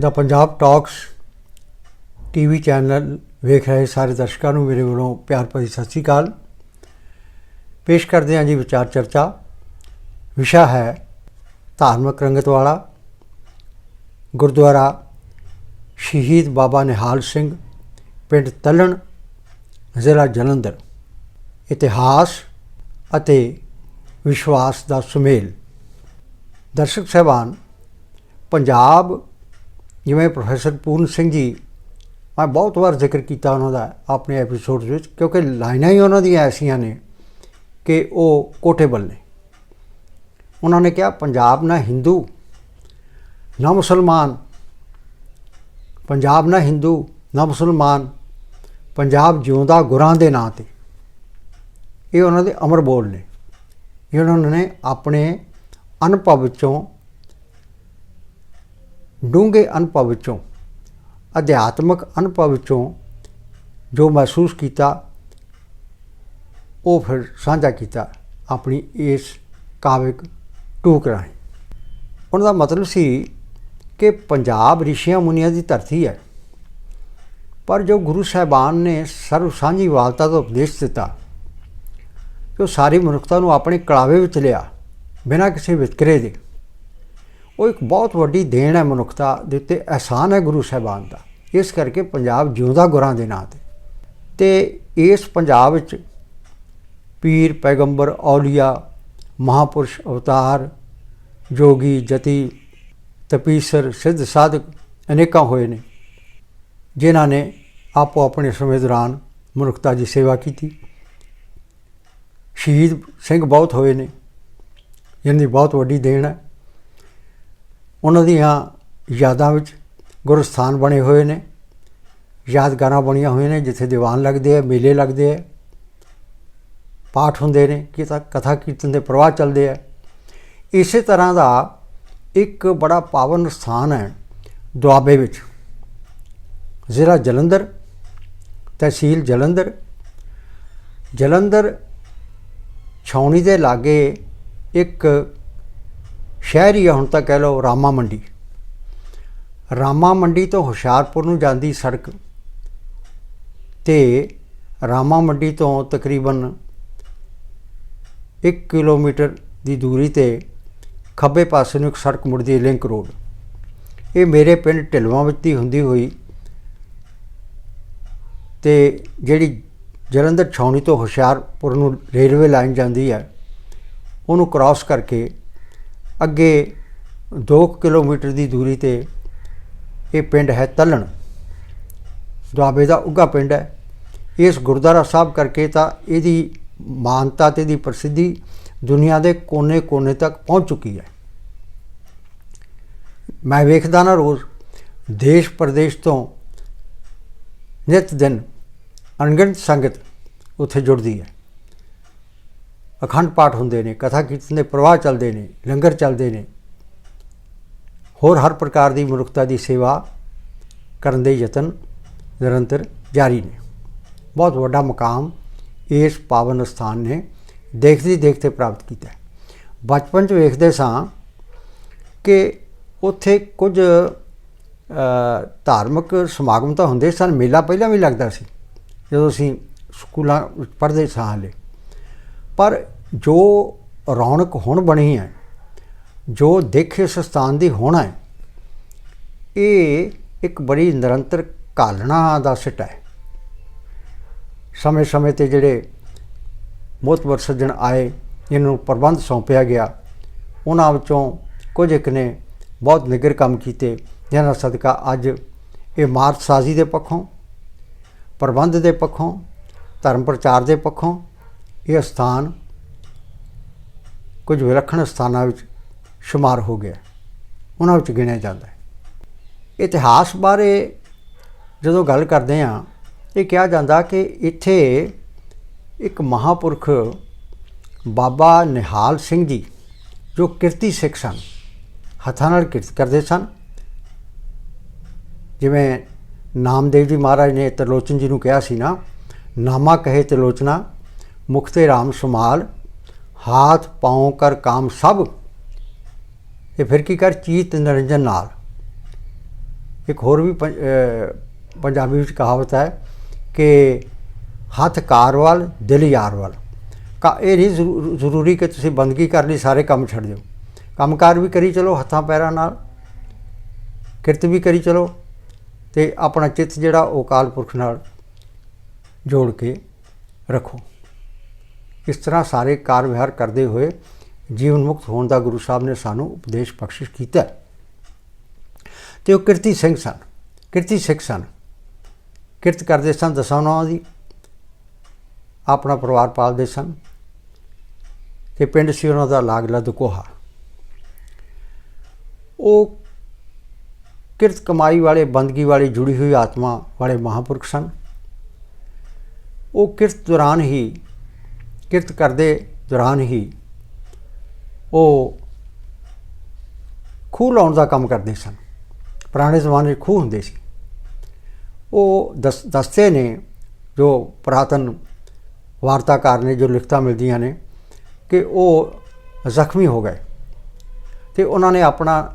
ਦਾ Punjab talks TV channel ਵੇਖ ਰਹੇ ਸਾਰੇ ਦਰਸ਼ਕਾਂ ਨੂੰ ਮੇਰੇ ਵੱਲੋਂ ਪਿਆਰ ਭਰੀ ਸਤਿ ਸ੍ਰੀ ਅਕਾਲ। ਪੇਸ਼ ਕਰਦੇ ਹਾਂ ਜੀ ਵਿਚਾਰ ਚਰਚਾ। ਵਿਸ਼ਾ ਹੈ ਧਾਰਮਿਕ ਰੰਗਤ ਵਾਲਾ। ਗੁਰਦੁਆਰਾ ਸ਼ਹੀਦ ਬਾਬਾ ਨਿਹਾਲ ਸਿੰਘ, ਪਿੰਡ ਤਲਣ, ਜ਼ਿਲ੍ਹਾ ਜਲੰਧਰ। ਇਤਿਹਾਸ ਅਤੇ ਵਿਸ਼ਵਾਸ ਦਾ ਸੁਮੇਲ। ਦਰਸ਼ਕ ਸਹਿਬਾਨ, ਪੰਜਾਬ ਜਿਵੇਂ ਪ੍ਰੋਫੈਸਰ ਪੂਰਨ ਸਿੰਘ ਜੀ, ਮੈਂ ਬਹੁਤ ਵਾਰ ਜ਼ਿਕਰ ਕੀਤਾ ਉਹਨਾਂ ਦਾ ਆਪਣੇ ਐਪੀਸੋਡ ਵਿੱਚ, ਕਿਉਂਕਿ ਲਾਈਨਾਂ ਹੀ ਉਹਨਾਂ ਦੀਆਂ ਐਸੀਆਂ ਨੇ ਕਿ ਉਹ ਕੋਟੇਬਲ ਨੇ। ਉਹਨਾਂ ਨੇ ਕਿਹਾ, ਪੰਜਾਬ ਨਾ ਹਿੰਦੂ, ਨਾ ਮੁਸਲਮਾਨ, ਪੰਜਾਬ ਨਾ ਹਿੰਦੂ, ਨਾ ਮੁਸਲਮਾਨ, ਪੰਜਾਬ ਜਿਉਂਦਾ ਗੁਰਾਂ ਦੇ ਨਾਂ ਤੇ। ਇਹ ਉਹਨਾਂ ਦੇ ਅਮਰ ਬੋਲ ਨੇ। ਇਹ ਉਹਨਾਂ ਨੇ ਆਪਣੇ ਅਨੁਭਵ ਵਿੱਚੋਂ ਡੂੰਘੇ ਅਨੁਭਵ ਵਿੱਚੋਂ, ਅਧਿਆਤਮਕ ਅਨੁਭਵ ਵਿੱਚੋਂ ਜੋ ਮਹਿਸੂਸ ਕੀਤਾ, ਉਹ ਫਿਰ ਸਾਂਝਾ ਕੀਤਾ ਆਪਣੀ ਇਸ ਕਾਵਿਕ ਟੂਕ ਰਾਹੀਂ। ਉਹਨਾਂ ਦਾ ਮਤਲਬ ਸੀ ਕਿ ਪੰਜਾਬ ਰਿਸ਼ੀਆਂ ਮੁਨੀਆਂ ਦੀ ਧਰਤੀ ਹੈ। ਪਰ ਜੋ ਗੁਰੂ ਸਾਹਿਬਾਨ ਨੇ ਸਰਵ ਸਾਂਝੀ ਵਾਲਤਾ ਦਾ ਉਪਦੇਸ਼ ਦਿੱਤਾ ਕਿ ਉਹ ਸਾਰੀ ਮਨੁੱਖਤਾ ਨੂੰ ਆਪਣੇ ਕਲਾਵੇ ਵਿੱਚ ਲਿਆ, ਬਿਨਾਂ ਕਿਸੇ ਵਿਤਕਰੇ ਦੇ ਉਹ ਇੱਕ ਬਹੁਤ ਵੱਡੀ ਦੇਣ ਹੈ ਮਨੁੱਖਤਾ ਦੇ ਉੱਤੇ, ਅਹਿਸਾਨ ਹੈ ਗੁਰੂ ਸਾਹਿਬਾਨ ਦਾ। ਇਸ ਕਰਕੇ ਪੰਜਾਬ ਜਿਉਂਦਾ ਗੁਰਾਂ ਦੇ ਨਾਂ ਤੇ। ਤੇ ਇਸ ਪੰਜਾਬ ਵਿੱਚ ਪੀਰ ਪੈਗੰਬਰ ਔਲੀਆ, ਮਹਾਪੁਰਸ਼ ਅਵਤਾਰ, ਜੋਗੀ ਜਤੀ, ਤਪੀਸਰ, ਸਿੱਧ ਸਾਧਕ ਅਨੇਕਾਂ ਹੋਏ ਨੇ, ਜਿਨ੍ਹਾਂ ਨੇ ਆਪੋ ਆਪਣੇ ਸਮੇਂ ਦੌਰਾਨ ਮਨੁੱਖਤਾ ਦੀ ਸੇਵਾ ਕੀਤੀ। ਸ਼ਹੀਦ ਸਿੰਘ ਬਹੁਤ ਹੋਏ ਨੇ, ਜਿਨ੍ਹਾਂ ਦੀ ਬਹੁਤ ਵੱਡੀ ਦੇਣ ਹੈ। ਉਹਨਾਂ ਦੀਆਂ ਯਾਦਾਂ ਵਿੱਚ ਗੁਰਸਥਾਨ ਬਣੇ ਹੋਏ ਨੇ। ਯਾਦਗਾਰਾਂ ਬਣੀਆਂ ਹੋਈਆਂ ਨੇ, ਜਿੱਥੇ ਦੀਵਾਨ ਲੱਗਦੇ ਆ, ਮੇਲੇ ਲੱਗਦੇ ਆ। ਪਾਠ ਹੁੰਦੇ ਨੇ ਕਿਤਾ ਕਥਾ ਕੀਰਤਨ ਦੇ ਪ੍ਰਵਾਹ ਚੱਲਦੇ ਆ। ਇਸੇ ਤਰ੍ਹਾਂ ਦਾ ਇੱਕ ਬੜਾ ਪਾਵਨ ਸਥਾਨ ਹੈ ਦੁਆਬੇ ਵਿੱਚ। ਜ਼ਿਲ੍ਹਾ ਜਲੰਧਰ, ਤਹਿਸੀਲ ਜਲੰਧਰ। ਜਲੰਧਰ ਛਾਉਣੀ ਦੇ ਲਾਗੇ ਇੱਕ ਸ਼ਹਿਰ ਹੀ ਆ, ਹੁਣ ਤਾਂ ਕਹਿ ਲਓ ਰਾਮਾ ਮੰਡੀ। ਰਾਮਾ ਮੰਡੀ ਤੋਂ ਹੁਸ਼ਿਆਰਪੁਰ ਨੂੰ ਜਾਂਦੀ ਸੜਕ ਤੇ ਰਾਮਾ ਮੰਡੀ ਤੋਂ ਤਕਰੀਬਨ 1 ਕਿਲੋਮੀਟਰ ਦੀ ਦੂਰੀ ਤੇ ਖੱਬੇ ਪਾਸੇ ਨੂੰ ਇੱਕ ਸੜਕ ਮੁੜਦੀ ਹੈ ਲਿੰਕ ਰੋਡ। ਇਹ ਮੇਰੇ ਪਿੰਡ ਢਿਲਵਾਂ ਵਿੱਚ ਦੀ ਹੁੰਦੀ ਹੋਈ ਤੇ ਜਿਹੜੀ ਜਲੰਧਰ ਛਾਉਣੀ ਤੋਂ ਹੁਸ਼ਿਆਰਪੁਰ ਨੂੰ ਰੇਲਵੇ ਲਾਈਨ ਜਾਂਦੀ ਹੈ, ਉਹਨੂੰ ਕ੍ਰਾਸ ਕਰਕੇ ਅੱਗੇ 2 ਕਿਲੋਮੀਟਰ ਦੀ ਦੂਰੀ ਤੇ ਇਹ ਪਿੰਡ ਹੈ ਤਲਣ। ਦੁਆਬੇ ਦਾ ਉੱਗਾ ਪਿੰਡ ਹੈ। ਇਸ ਗੁਰਦੁਆਰਾ ਸਾਹਿਬ ਕਰਕੇ ਤਾਂ ਇਹਦੀ ਮਾਨਤਾ ਤੇ ਦੀ ਪ੍ਰਸਿੱਧੀ ਦੁਨੀਆ ਦੇ ਕੋਨੇ-ਕੋਨੇ ਤੱਕ ਪਹੁੰਚ ਚੁੱਕੀ ਹੈ। ਮੈਂ ਵੇਖਦਾ ਨਾ ਰੋਜ਼, ਦੇਸ਼ ਪ੍ਰਦੇਸ਼ ਤੋਂ ਨਿਤ ਦਿਨ ਅਣਗਿਣਤ ਸੰਗਤ ਉੱਥੇ ਜੁੜਦੀ ਹੈ। ਅਖੰਡ ਪਾਠ ਹੁੰਦੇ ਨੇ, ਕਥਾ ਕੀਰਤਨ ਦੇ ਪ੍ਰਵਾਹ ਚੱਲਦੇ ਨੇ, ਲੰਗਰ ਚੱਲਦੇ ਨੇ। ਹੋਰ ਹਰ ਪ੍ਰਕਾਰ ਦੀ ਮਨੁੱਖਤਾ ਦੀ ਸੇਵਾ ਕਰਨ ਦੇ ਯਤਨ ਨਿਰੰਤਰ ਜਾਰੀ ਨੇ। ਬਹੁਤ ਵੱਡਾ ਮਕਾਮ ਇਸ ਪਾਵਨ ਸਥਾਨ ਨੇ ਦੇਖਦੇ ਦੇਖਦੇ ਪ੍ਰਾਪਤ ਕੀਤਾ ਬਚਪਨ 'ਚ ਵੇਖਦੇ ਸਾਂ ਕਿ ਉੱਥੇ ਕੁਝ ਧਾਰਮਿਕ ਸਮਾਗਮ ਤਾਂ ਹੁੰਦੇ ਸਨ, ਮੇਲਾ ਪਹਿਲਾਂ ਵੀ ਲੱਗਦਾ ਸੀ। ਜਦੋਂ ਅਸੀਂ ਸਕੂਲਾਂ ਵਿੱਚ ਪੜ੍ਹਦੇ ਸਾਂ ਹਾਲੇ ਪਰ ਜੋ ਰੌਣਕ ਹੁਣ ਬਣੀ ਹੈ, ਜੋ ਦੇਖ ਇਸ ਸਥਾਨ ਦੀ ਹੋਣਾ ਹੈ, ਇਹ ਇੱਕ ਬੜੀ ਨਿਰੰਤਰ ਕਾਲਣਾ ਦਾ ਸਿੱਟਾ ਹੈ। ਸਮੇਂ-ਸਮੇਂ ਤੇ ਜਿਹੜੇ ਮੋਤਬਰ ਸੱਜਣ ਆਏ ਇਹਨਾਂ ਪ੍ਰਬੰਧ ਸੌਂਪਿਆ ਗਿਆ, ਉਹਨਾਂ ਵਿੱਚੋਂ ਕੁਝ ਇੱਕ ਨੇ ਬਹੁਤ ਨਿਗਰ ਕੰਮ ਕੀਤੇ, ਜਿਹਨਾਂ ਸਦਕਾ ਅੱਜ ਇਹ ਮਾਰਚ ਸਾਜ਼ੀ ਦੇ ਪੱਖੋਂ, ਪ੍ਰਬੰਧ ਦੇ ਪੱਖੋਂ, ਧਰਮ ਪ੍ਰਚਾਰ ਦੇ ਪੱਖੋਂ ਇਹ ਸਥਾਨ ਕੁਝ ਵਿਲੱਖਣ ਸਥਾਨਾਂ ਵਿੱਚ ਸ਼ੁਮਾਰ ਹੋ ਗਿਆ। ਉਹਨਾਂ ਵਿੱਚ ਗਿਣਿਆ ਜਾਂਦਾ ਹੈ। ਇਤਿਹਾਸ ਬਾਰੇ ਜਦੋਂ ਗੱਲ ਕਰਦੇ ਹਾਂ, ਇਹ ਕਿਹਾ ਜਾਂਦਾ ਕਿ ਇੱਥੇ ਇੱਕ ਮਹਾਪੁਰਖ ਬਾਬਾ ਨਿਹਾਲ ਸਿੰਘ ਜੀ, ਜੋ ਕਿਰਤੀ ਸਿੱਖ ਸਨ, ਹੱਥਾਂ ਨਾਲ ਕਿਰਤ ਕਰਦੇ ਸਨ। ਜਿਵੇਂ ਨਾਮਦੇਵ ਜੀ ਮਹਾਰਾਜ ਨੇ ਤਰਲੋਚਨ ਜੀ ਨੂੰ ਕਿਹਾ ਸੀ ਨਾ, ਨਾਮਾ ਕਹੇ ਤਰਲੋਚਨਾ ਮੁਖ ਮੁਖਤੇ ਰਾਮ ਸੁਮਾਲ ਹਾਥ, ਪਾਉ ਕਰ ਕਾਮ ਸਭ। ਇਹ ਫਿਰ ਕੀ ਕਰ? ਚੀਤ ਨਿਰੰਜਨ ਨਾਲ। ਇੱਕ ਹੋਰ ਵੀ ਪੰਜਾਬੀ ਵਿੱਚ ਕਹਾਵਤ ਹੈ ਕਿ ਹੱਥ ਕਾਰ ਵੱਲ, ਦਿਲ ਯਾਰ ਵੱਲ। ਕਾ, ਇਹ ਨਹੀਂ ਜ਼ਰੂ- ਜ਼ਰੂਰੀ ਕਿ ਤੁਸੀਂ ਬੰਦਗੀ ਕਰ ਲਈ ਸਾਰੇ ਕੰਮ ਛੱਡ ਦਿਓ। ਕੰਮਕਾਰ ਵੀ ਕਰੀ ਚਲੋ ਹੱਥਾਂ ਪੈਰਾਂ ਨਾਲ। ਕਿਰਤ ਵੀ ਕਰੀ ਚਲੋ ਤੇ ਆਪਣਾ ਚਿੱਤ ਜਿਹੜਾ ਉਹ ਅਕਾਲ ਪੁਰਖ ਨਾਲ ਜੋੜ ਕੇ ਰੱਖੋ। ਇਸ ਤਰ੍ਹਾਂ ਸਾਰੇ ਕਾਰ ਵਿਹਾਰ ਕਰਦੇ ਹੋਏ ਜੀਵਨ ਮੁਕਤ ਹੋਣ ਦਾ ਗੁਰੂ ਸਾਹਿਬ ਨੇ ਸਾਨੂੰ ਉਪਦੇਸ਼ ਬਖਸ਼ਿਸ਼ ਕੀਤਾ ਹੈ। ਤੇ ਉਹ ਕਿਰਤੀ ਸਿੰਘ ਸਨ। ਕਿਰਤੀ ਸਿੱਖ ਸਨ। ਕਿਰਤ ਕਰਦੇ ਸਨ ਦਸਾਂ ਦੀ। ਆਪਣਾ ਪਰਿਵਾਰ ਪਾਲਦੇ ਸਨ। ਤੇ ਪਿੰਡ ਸੀ ਉਹਨਾਂ ਦਾ ਲਾਗਲਾ ਦਕੋਹਾ ਉਹ ਕਿਰਤ ਕਮਾਈ ਵਾਲੇ, ਬੰਦਗੀ ਵਾਲੀ, ਜੁੜੀ ਹੋਈ ਆਤਮਾ ਵਾਲੇ ਮਹਾਪੁਰਖ ਸਨ। ਉਹ ਕਿਰਤ ਦੌਰਾਨ ਹੀ ਕਿਰਤ ਕਰਦੇ ਦੌਰਾਨ ਹੀ ਉਹ ਖੂਹ ਲਾਉਣ ਦਾ ਕੰਮ ਕਰਦੇ ਸਨ। ਪੁਰਾਣੇ ਜ਼ਮਾਨੇ 'ਚ ਖੂਹ ਹੁੰਦੇ ਸੀ। ਉਹ ਦਸ ਦਸਤੇ ਨੇ ਜੋ ਪੁਰਾਤਨ ਵਾਰਤਾਕਾਰ ਨੇ, ਜੋ ਲਿਖਤਾਂ ਮਿਲਦੀਆਂ ਨੇ ਕਿ ਉਹ ਜ਼ਖਮੀ ਹੋ ਗਏ। ਤੇ ਉਹਨਾਂ ਨੇ ਆਪਣਾ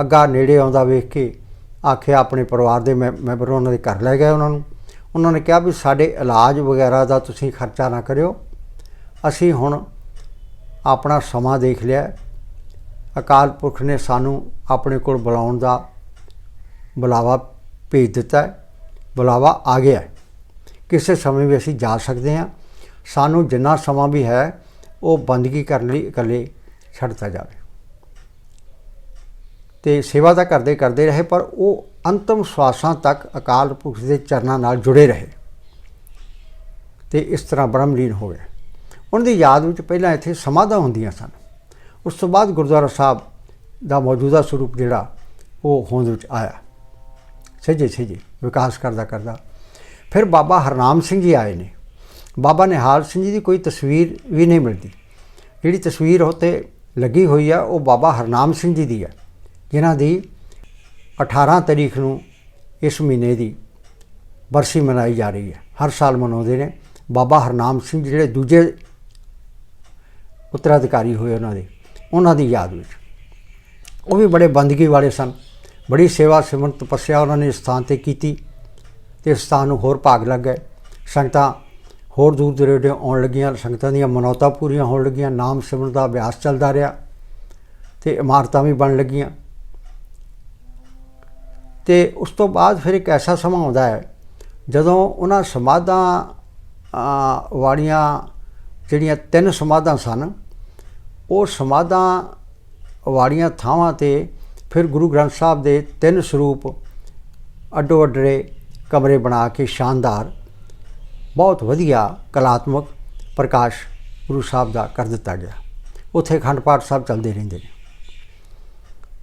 ਅੱਗਾ ਨੇੜੇ ਆਉਂਦਾ ਵੇਖ ਕੇ ਆਖਿਆ, ਆਪਣੇ ਪਰਿਵਾਰ ਦੇ ਮੈ- ਮੈਂਬਰ ਉਹਨਾਂ ਦੇ ਘਰ ਲੈ ਗਏ ਉਹਨਾਂ ਨੂੰ। ਉਹਨਾਂ ਨੇ ਕਿਹਾ ਵੀ ਸਾਡੇ ਇਲਾਜ ਵਗੈਰਾ ਦਾ ਤੁਸੀਂ ਖਰਚਾ ਨਾ ਕਰਿਓ। ਅਸੀਂ ਹੁਣ ਆਪਣਾ ਸਮਾਂ ਦੇਖ ਲਿਆ। ਅਕਾਲ ਪੁਰਖ ਨੇ ਸਾਨੂੰ ਆਪਣੇ ਕੋਲ ਬੁਲਾਉਣ ਦਾ ਬੁਲਾਵਾ ਭੇਜ ਦਿੱਤਾ ਬੁਲਾਵਾ ਆ ਗਿਆ ਕਿਸੇ ਸਮੇਂ ਵੀ ਅਸੀਂ ਜਾ ਸਕਦੇ ਹਾਂ। ਸਾਨੂੰ ਜਿੰਨਾ ਸਮਾਂ ਵੀ ਹੈ, ਉਹ ਬੰਦਗੀ ਕਰਨ ਲਈ ਇਕੱਲੇ ਛੱਡਤਾ ਜਾਵੇ। ਤੇ ਸੇਵਾ ਤਾਂ ਕਰਦੇ ਕਰਦੇ ਰਹੇ, ਪਰ ਉਹ ਅੰਤਮ ਸਵਾਸਾਂ ਤੱਕ ਅਕਾਲ ਪੁਰਖ ਦੇ ਚਰਨਾਂ ਨਾਲ ਜੁੜੇ ਰਹੇ। ਤੇ ਇਸ ਤਰ੍ਹਾਂ ਬ੍ਰਹਮਲੀਨ ਹੋ ਗਏ। ਉਹਨਾਂ ਦੀ ਯਾਦ ਵਿੱਚ ਪਹਿਲਾਂ ਇੱਥੇ ਸਮਾਧਾਂ ਹੁੰਦੀਆਂ ਸਨ। ਉਸ ਤੋਂ ਬਾਅਦ ਗੁਰਦੁਆਰਾ ਸਾਹਿਬ ਦਾ ਮੌਜੂਦਾ ਸਰੂਪ ਜਿਹੜਾ, ਉਹ ਹੋਂਦ ਵਿੱਚ ਆਇਆ। ਸਹਿਜੇ ਸਹਿਜੇ ਵਿਕਾਸ ਕਰਦਾ ਕਰਦਾ। ਫਿਰ ਬਾਬਾ ਹਰਨਾਮ ਸਿੰਘ ਜੀ ਆਏ ਨੇ। ਬਾਬਾ ਨਿਹਾਲ ਸਿੰਘ ਜੀ ਦੀ ਕੋਈ ਤਸਵੀਰ ਵੀ ਨਹੀਂ ਮਿਲਦੀ। ਜਿਹੜੀ ਤਸਵੀਰ ਉੱਤੇ ਲੱਗੀ ਹੋਈ ਆ, ਉਹ ਬਾਬਾ ਹਰਨਾਮ ਸਿੰਘ ਜੀ ਦੀ ਹੈ ਜਿਨ੍ਹਾਂ ਦੀ 18 ਤਰੀਕ ਨੂੰ ਇਸ ਮਹੀਨੇ ਦੀ ਬਰਸੀ ਮਨਾਈ ਜਾ ਰਹੀ ਹੈ। ਹਰ ਸਾਲ ਮਨਾਉਂਦੇ ਨੇ। ਬਾਬਾ ਹਰਨਾਮ ਸਿੰਘ ਜੀ ਜਿਹੜੇ ਦੂਜੇ ਉੱਤਰਾਧਿਕਾਰੀ ਹੋਏ ਉਹਨਾਂ ਦੇ ਉਹਨਾਂ ਦੀ ਯਾਦ ਵਿੱਚ ਉਹ ਵੀ ਬੜੇ ਬੰਦਗੀ ਵਾਲੇ ਸਨ ਬੜੀ ਸੇਵਾ ਸਿਮਰਨ ਤਪੱਸਿਆ ਉਹਨਾਂ ਨੇ ਇਸ ਸਥਾਨ ਤੇ ਕੀਤੀ ਤੇ ਇਸ ਸਥਾਨ ਨੂੰ ਹੋਰ ਭਾਗ ਲੱਗ ਗਏ ਸੰਗਤਾਂ ਹੋਰ ਦੂਰ ਦਰੇਡੇ ਆਉਣ ਲੱਗੀਆਂ ਸੰਗਤਾਂ ਦੀਆਂ ਮਨੌਤਾਂ ਪੂਰੀਆਂ ਹੋਣ ਲੱਗੀਆਂ ਨਾਮ ਸਿਮਰਨ ਦਾ ਅਭਿਆਸ ਚੱਲਦਾ ਰਿਹਾ ਤੇ ਇਮਾਰਤਾਂ ਵੀ ਬਣ ਲੱਗੀਆਂ ਤੇ ਉਸ ਤੋਂ ਬਾਅਦ ਫਿਰ ਇੱਕ ਐਸਾ ਸਮਾਂ ਆਉਂਦਾ ਹੈ ਜਦੋਂ ਉਹਨਾਂ ਸਮਾਧਾਂ ਵਾਲੀਆਂ ਜਿਹੜੀਆਂ ਤਿੰਨ ਸਮਾਧਾਂ ਸਨ ਉਹ ਸਮਾਧਾਂ ਵਾਲੀਆਂ ਥਾਵਾਂ ਤੇ ਫਿਰ ਗੁਰੂ ਗ੍ਰੰਥ ਸਾਹਿਬ ਦੇ ਤਿੰਨ ਸਰੂਪ ਅੱਡੋ ਅੱਡਰੇ ਕਮਰੇ ਬਣਾ ਕੇ ਸ਼ਾਨਦਾਰ, ਬਹੁਤ ਵਧੀਆ ਕਲਾਤਮਕ ਪ੍ਰਕਾਸ਼ ਗੁਰੂ ਸਾਹਿਬ ਦਾ ਕਰ ਦਿੱਤਾ ਗਿਆ। ਉੱਥੇ ਅਖੰਡ ਪਾਠ ਸਾਹਿਬ ਚੱਲਦੇ ਰਹਿੰਦੇ ਨੇ।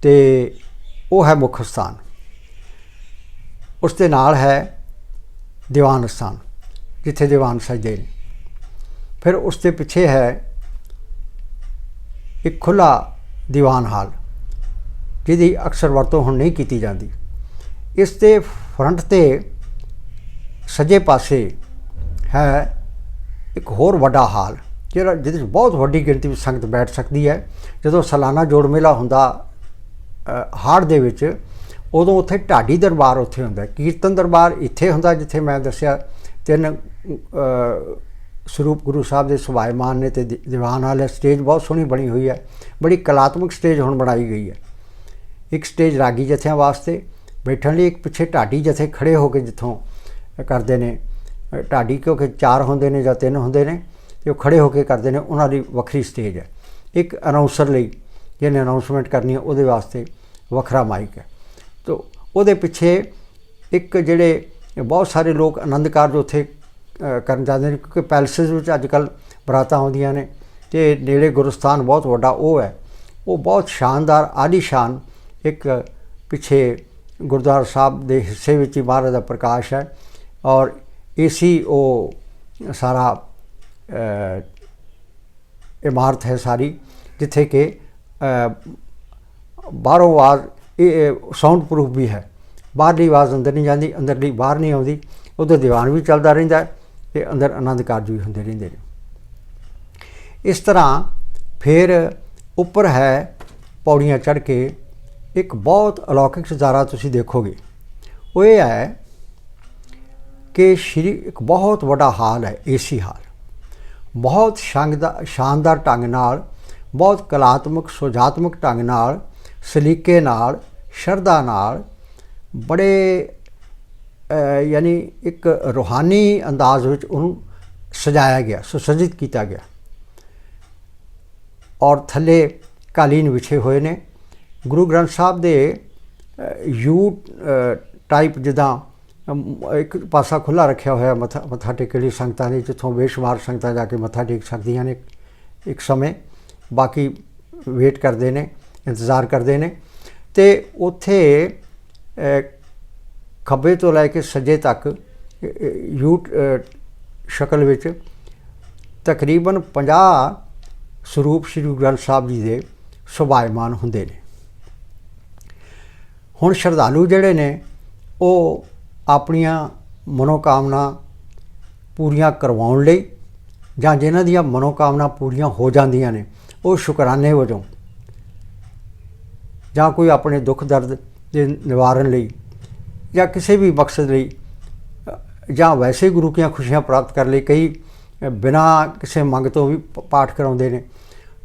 ਤੇ ਉਹ ਹੈ ਮੁੱਖ ਸਥਾਨ। ਉਸ ਦੇ ਨਾਲ ਹੈ ਦੀਵਾਨ ਸਥਾਨ, ਜਿੱਥੇ ਦੀਵਾਨ ਸਜਦੇ ਨੇ। ਫਿਰ ਉਸ ਦੇ ਪਿੱਛੇ ਹੈ ਇੱਕ ਖੁੱਲਾ ਦੀਵਾਨ ਹਾਲ, ਜਿਹਦੀ ਅਕਸਰ ਵਰਤੋਂ ਹੁਣ ਨਹੀਂ ਕੀਤੀ ਜਾਂਦੀ। ਇਸ ਦੇ ਫਰੰਟ ਤੇ ਸੱਜੇ ਪਾਸੇ ਹੈ ਇੱਕ ਹੋਰ ਵੱਡਾ ਹਾਲ, ਜਿਹੜਾ ਜਿਹਦੇ ਵਿੱਚ ਬਹੁਤ ਵੱਡੀ ਗਿਣਤੀ ਵਿੱਚ ਸੰਗਤ ਬੈਠ ਸਕਦੀ ਹੈ। ਜਦੋਂ ਸਾਲਾਨਾ ਜੋੜ ਮੇਲਾ ਹੁੰਦਾ ਹਾੜ ਦੇ ਵਿੱਚ, ਉਦੋਂ ਉੱਥੇ ਢਾਡੀ ਦਰਬਾਰ ਉੱਥੇ ਹੁੰਦਾ ਕੀਰਤਨ ਦਰਬਾਰ ਇੱਥੇ ਹੁੰਦਾ, ਜਿੱਥੇ ਮੈਂ ਦੱਸਿਆ, ਤਿੰਨ ਸਰੂਪ ਗੁਰੂ ਸਾਹਿਬ ਦੇ ਸੁਭਾਇਮਾਨ ਨੇ ਤੇ ਦੀ- ਦੀਵਾਨ ਵਾਲੇ ਸਟੇਜ ਬਹੁਤ ਸੋਹਣੀ ਬਣੀ ਹੋਈ ਹੈ। ਬੜੀ ਕਲਾਤਮਕ ਸਟੇਜ ਹੁਣ ਬਣਾਈ ਗਈ ਹੈ। ਇੱਕ ਸਟੇਜ ਰਾਗੀ ਜਥਿਆਂ ਵਾਸਤੇ, ਬੈਠਣ ਲਈ ਇੱਕ ਪਿੱਛੇ ਢਾਡੀ ਜਥੇ ਖੜੇ ਹੋ ਕੇ ਜਿੱਥੋਂ ਕਰਦੇ ਨੇ ਢਾਡੀ ਕਿਉਂਕਿ ਚਾਰ ਹੁੰਦੇ ਨੇ ਜਾਂ ਤਿੰਨ ਹੁੰਦੇ ਨੇ, ਤੇ ਉਹ ਖੜੇ ਹੋ ਕੇ ਕਰਦੇ ਨੇ, ਉਹਨਾਂ ਦੀ ਵੱਖਰੀ ਸਟੇਜ ਹੈ। ਇੱਕ ਅਨਾਉਂਸਰ ਲਈ ਜਿਹਨੇ ਅਨਾਉਂਸਮੈਂਟ ਕਰਨੀ ਹੈ, ਉਹਦੇ ਵਾਸਤੇ ਵੱਖਰਾ ਮਾਈਕ ਹੈ। ਤੋ ਉਹਦੇ ਪਿੱਛੇ ਇੱਕ ਜਿਹੜੇ ਬਹੁਤ ਸਾਰੇ ਲੋਕ ਆਨੰਦ ਕਾਰਜ ਉੱਥੇ ਕਰਨ ਜਾਂਦੇ ਨੇ ਕਿਉਂਕਿ ਪੈਲਸਿਸ ਵਿੱਚ ਅੱਜ ਕੱਲ ਬਰਾਤਾਂ ਆਉਂਦੀਆਂ ਨੇ ਤੇ ਨੇੜੇ ਗੁਰਸਥਾਨ ਬਹੁਤ ਵੱਡਾ ਉਹ ਹੈ। ਉਹ ਬਹੁਤ ਸ਼ਾਨਦਾਰ ਆਲੀਸ਼ਾਨ ਇੱਕ ਪਿੱਛੇ ਗੁਰਦੁਆਰਾ ਸਾਹਿਬ ਦੇ ਹਿੱਸੇ ਵਿੱਚ ਹੀ ਮਹਾਰਾਜ ਦਾ ਪ੍ਰਕਾਸ਼ ਹੈ ਔਰ ਏਸੀ ਉਹ ਸਾਰਾ ਇਮਾਰਤ ਹੈ ਸਾਰੀ, ਜਿੱਥੇ ਕਿ ਬਾਹਰੋਂ ਆਵਾਜ਼, ਇਹ ਸਾਊਂਡ ਪ੍ਰੂਫ ਵੀ ਹੈ। ਬਾਹਰਲੀ ਆਵਾਜ਼ ਅੰਦਰ ਨਹੀਂ ਜਾਂਦੀ, ਅੰਦਰਲੀ ਬਾਹਰ ਨਹੀਂ ਆਉਂਦੀ। ਉਧਰ ਦੀਵਾਨ ਵੀ ਚੱਲਦਾ ਰਹਿੰਦਾ ਹੈ। ਤੇ ਅੰਦਰ ਆਨੰਦ ਕਾਰਜ ਵੀ ਹੁੰਦੇ ਰਹਿੰਦੇ ਨੇ। ਇਸ ਤਰ੍ਹਾਂ ਫਿਰ ਉੱਪਰ ਹੈ ਪੌੜੀਆਂ ਚੜ੍ਹ ਕੇ ਇੱਕ ਬਹੁਤ ਅਲੌਕਿਕ ਨਜ਼ਾਰਾ ਤੁਸੀਂ ਦੇਖੋਗੇ। ਉਹ ਇਹ ਹੈ ਕਿ ਸ਼੍ਰੀ ਇੱਕ ਬਹੁਤ ਵੱਡਾ ਹਾਲ ਹੈ, ਏਸੀ ਹਾਲ। ਬਹੁਤ ਸ਼ਾਨਦਾਰ ਸ਼ਾਨਦਾਰ ਢੰਗ ਨਾਲ, ਬਹੁਤ ਕਲਾਤਮਕ, ਸੁਜਾਤਮਕ ਢੰਗ ਨਾਲ, ਸਲੀਕੇ ਨਾਲ, ਸ਼ਰਧਾ ਨਾਲ, ਬੜੇ ਯਾਨੀ ਇੱਕ ਰੂਹਾਨੀ ਅੰਦਾਜ਼ ਵਿੱਚ ਉਹਨੂੰ ਸਜਾਇਆ ਗਿਆ, ਸੁਸੱਜਿਤ ਕੀਤਾ ਗਿਆ। ਔਰ ਥੱਲੇ ਕਾਲੀਨ ਵਿਛੇ ਹੋਏ ਨੇ। ਗੁਰੂ ਗ੍ਰੰਥ ਸਾਹਿਬ ਦੇ ਯੂ ਟਾਈਪ ਜਿੱਦਾਂ ਇੱਕ ਪਾਸਾ ਖੁੱਲਾ ਰੱਖਿਆ ਹੋਇਆ, ਮੱਥਾ ਮੱਥਾ ਟੇਕਣ ਲਈ ਸੰਗਤਾਂ ਨੇ, ਜਿੱਥੋਂ ਬੇਸ਼ੁਮਾਰ ਸੰਗਤਾਂ ਜਾ ਕੇ ਮੱਥਾ ਟੇਕ ਸਕਦੀਆਂ ਨੇ ਇੱਕ ਸਮੇਂ। ਬਾਕੀ ਵੇਟ ਕਰਦੇ ਨੇ, ਇੰਤਜ਼ਾਰ ਕਰਦੇ ਨੇ। ਤੇ ਉੱਥੇ ਖੱਬੇ ਤੋਂ ਲੈ ਕੇ ਸੱਜੇ ਤੱਕ ਯੂ ਸ਼ਕਲ ਵਿੱਚ ਤਕਰੀਬਨ 50 ਸਰੂਪ ਸ੍ਰੀ ਗੁਰੂ ਗ੍ਰੰਥ ਸਾਹਿਬ ਜੀ ਦੇ ਸੁਭਾਇਮਾਨ ਹੁੰਦੇ ਨੇ। ਹੁਣ ਸ਼ਰਧਾਲੂ ਜਿਹੜੇ ਨੇ, ਉਹ ਆਪਣੀਆਂ ਮਨੋਕਾਮਨਾ ਪੂਰੀਆਂ ਕਰਵਾਉਣ ਲਈ ਜਾਂ ਜਿਨ੍ਹਾਂ ਦੀਆਂ ਮਨੋਕਾਮਨਾ ਪੂਰੀਆਂ ਹੋ ਜਾਂਦੀਆਂ ਨੇ, ਉਹ ਸ਼ੁਕਰਾਨੇ ਵਜੋਂ ਜਾਂ ਕੋਈ ਆਪਣੇ ਦੁੱਖ ਦਰਦ ਦੇ ਨਿਵਾਰਨ ਲਈ ਜਾਂ ਕਿਸੇ ਵੀ ਮਕਸਦ ਲਈ ਜਾਂ ਵੈਸੇ ਗੁਰੂ ਦੀਆਂ ਖੁਸ਼ੀਆਂ ਪ੍ਰਾਪਤ ਕਰਨ ਲਈ ਕਈ ਅ, ਬਿਨਾਂ ਕਿਸੇ ਮੰਗ ਤੋਂ ਵੀ ਪ- ਪਾਠ ਕਰਾਉਂਦੇ ਨੇ।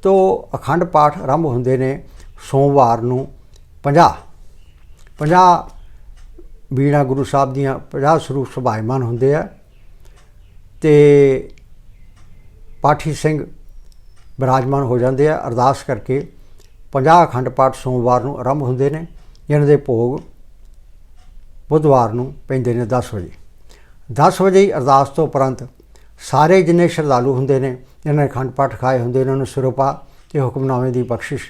ਤੋ ਅਖੰਡ ਪਾਠ ਆਰੰਭ ਹੁੰਦੇ ਨੇ ਸੋਮਵਾਰ ਨੂੰ 50 50 ਬੀਣਾ ਗੁਰੂ ਸਾਹਿਬ ਦੀਆਂ 50 ਸਰੂਪ ਸੁਭਾਇਮਾਨ ਹੁੰਦੇ ਆ। ਤੇ ਪਾਠੀ ਸਿੰਘ ਬਿਰਾਜਮਾਨ ਹੋ ਜਾਂਦੇ ਆ ਅਰਦਾਸ ਕਰਕੇ 50 ਅਖੰਡ ਪਾਠ ਸੋਮਵਾਰ ਨੂੰ ਆਰੰਭ ਹੁੰਦੇ ਨੇ ਜਿਹਨਾਂ ਦੇ ਭੋਗ ਬੁੱਧਵਾਰ ਨੂੰ ਪੈਂਦੇ ਨੇ 10 ਵਜੇ। 10 ਵਜੇ ਹੀ ਅਰਦਾਸ ਤੋਂ ਉਪਰੰਤ ਸਾਰੇ ਜਿੰਨੇ ਸ਼ਰਧਾਲੂ ਹੁੰਦੇ ਨੇ ਜਿਨ੍ਹਾਂ ਨੇ ਖੰਡ ਪਾਠ ਖਾਏ ਹੁੰਦੇ ਨੇ, ਉਹਨਾਂ ਨੂੰ ਸਿਰੋਪਾ ਤੇ ਹੁਕਮਨਾਮੇ ਦੀ ਬਖਸ਼ਿਸ਼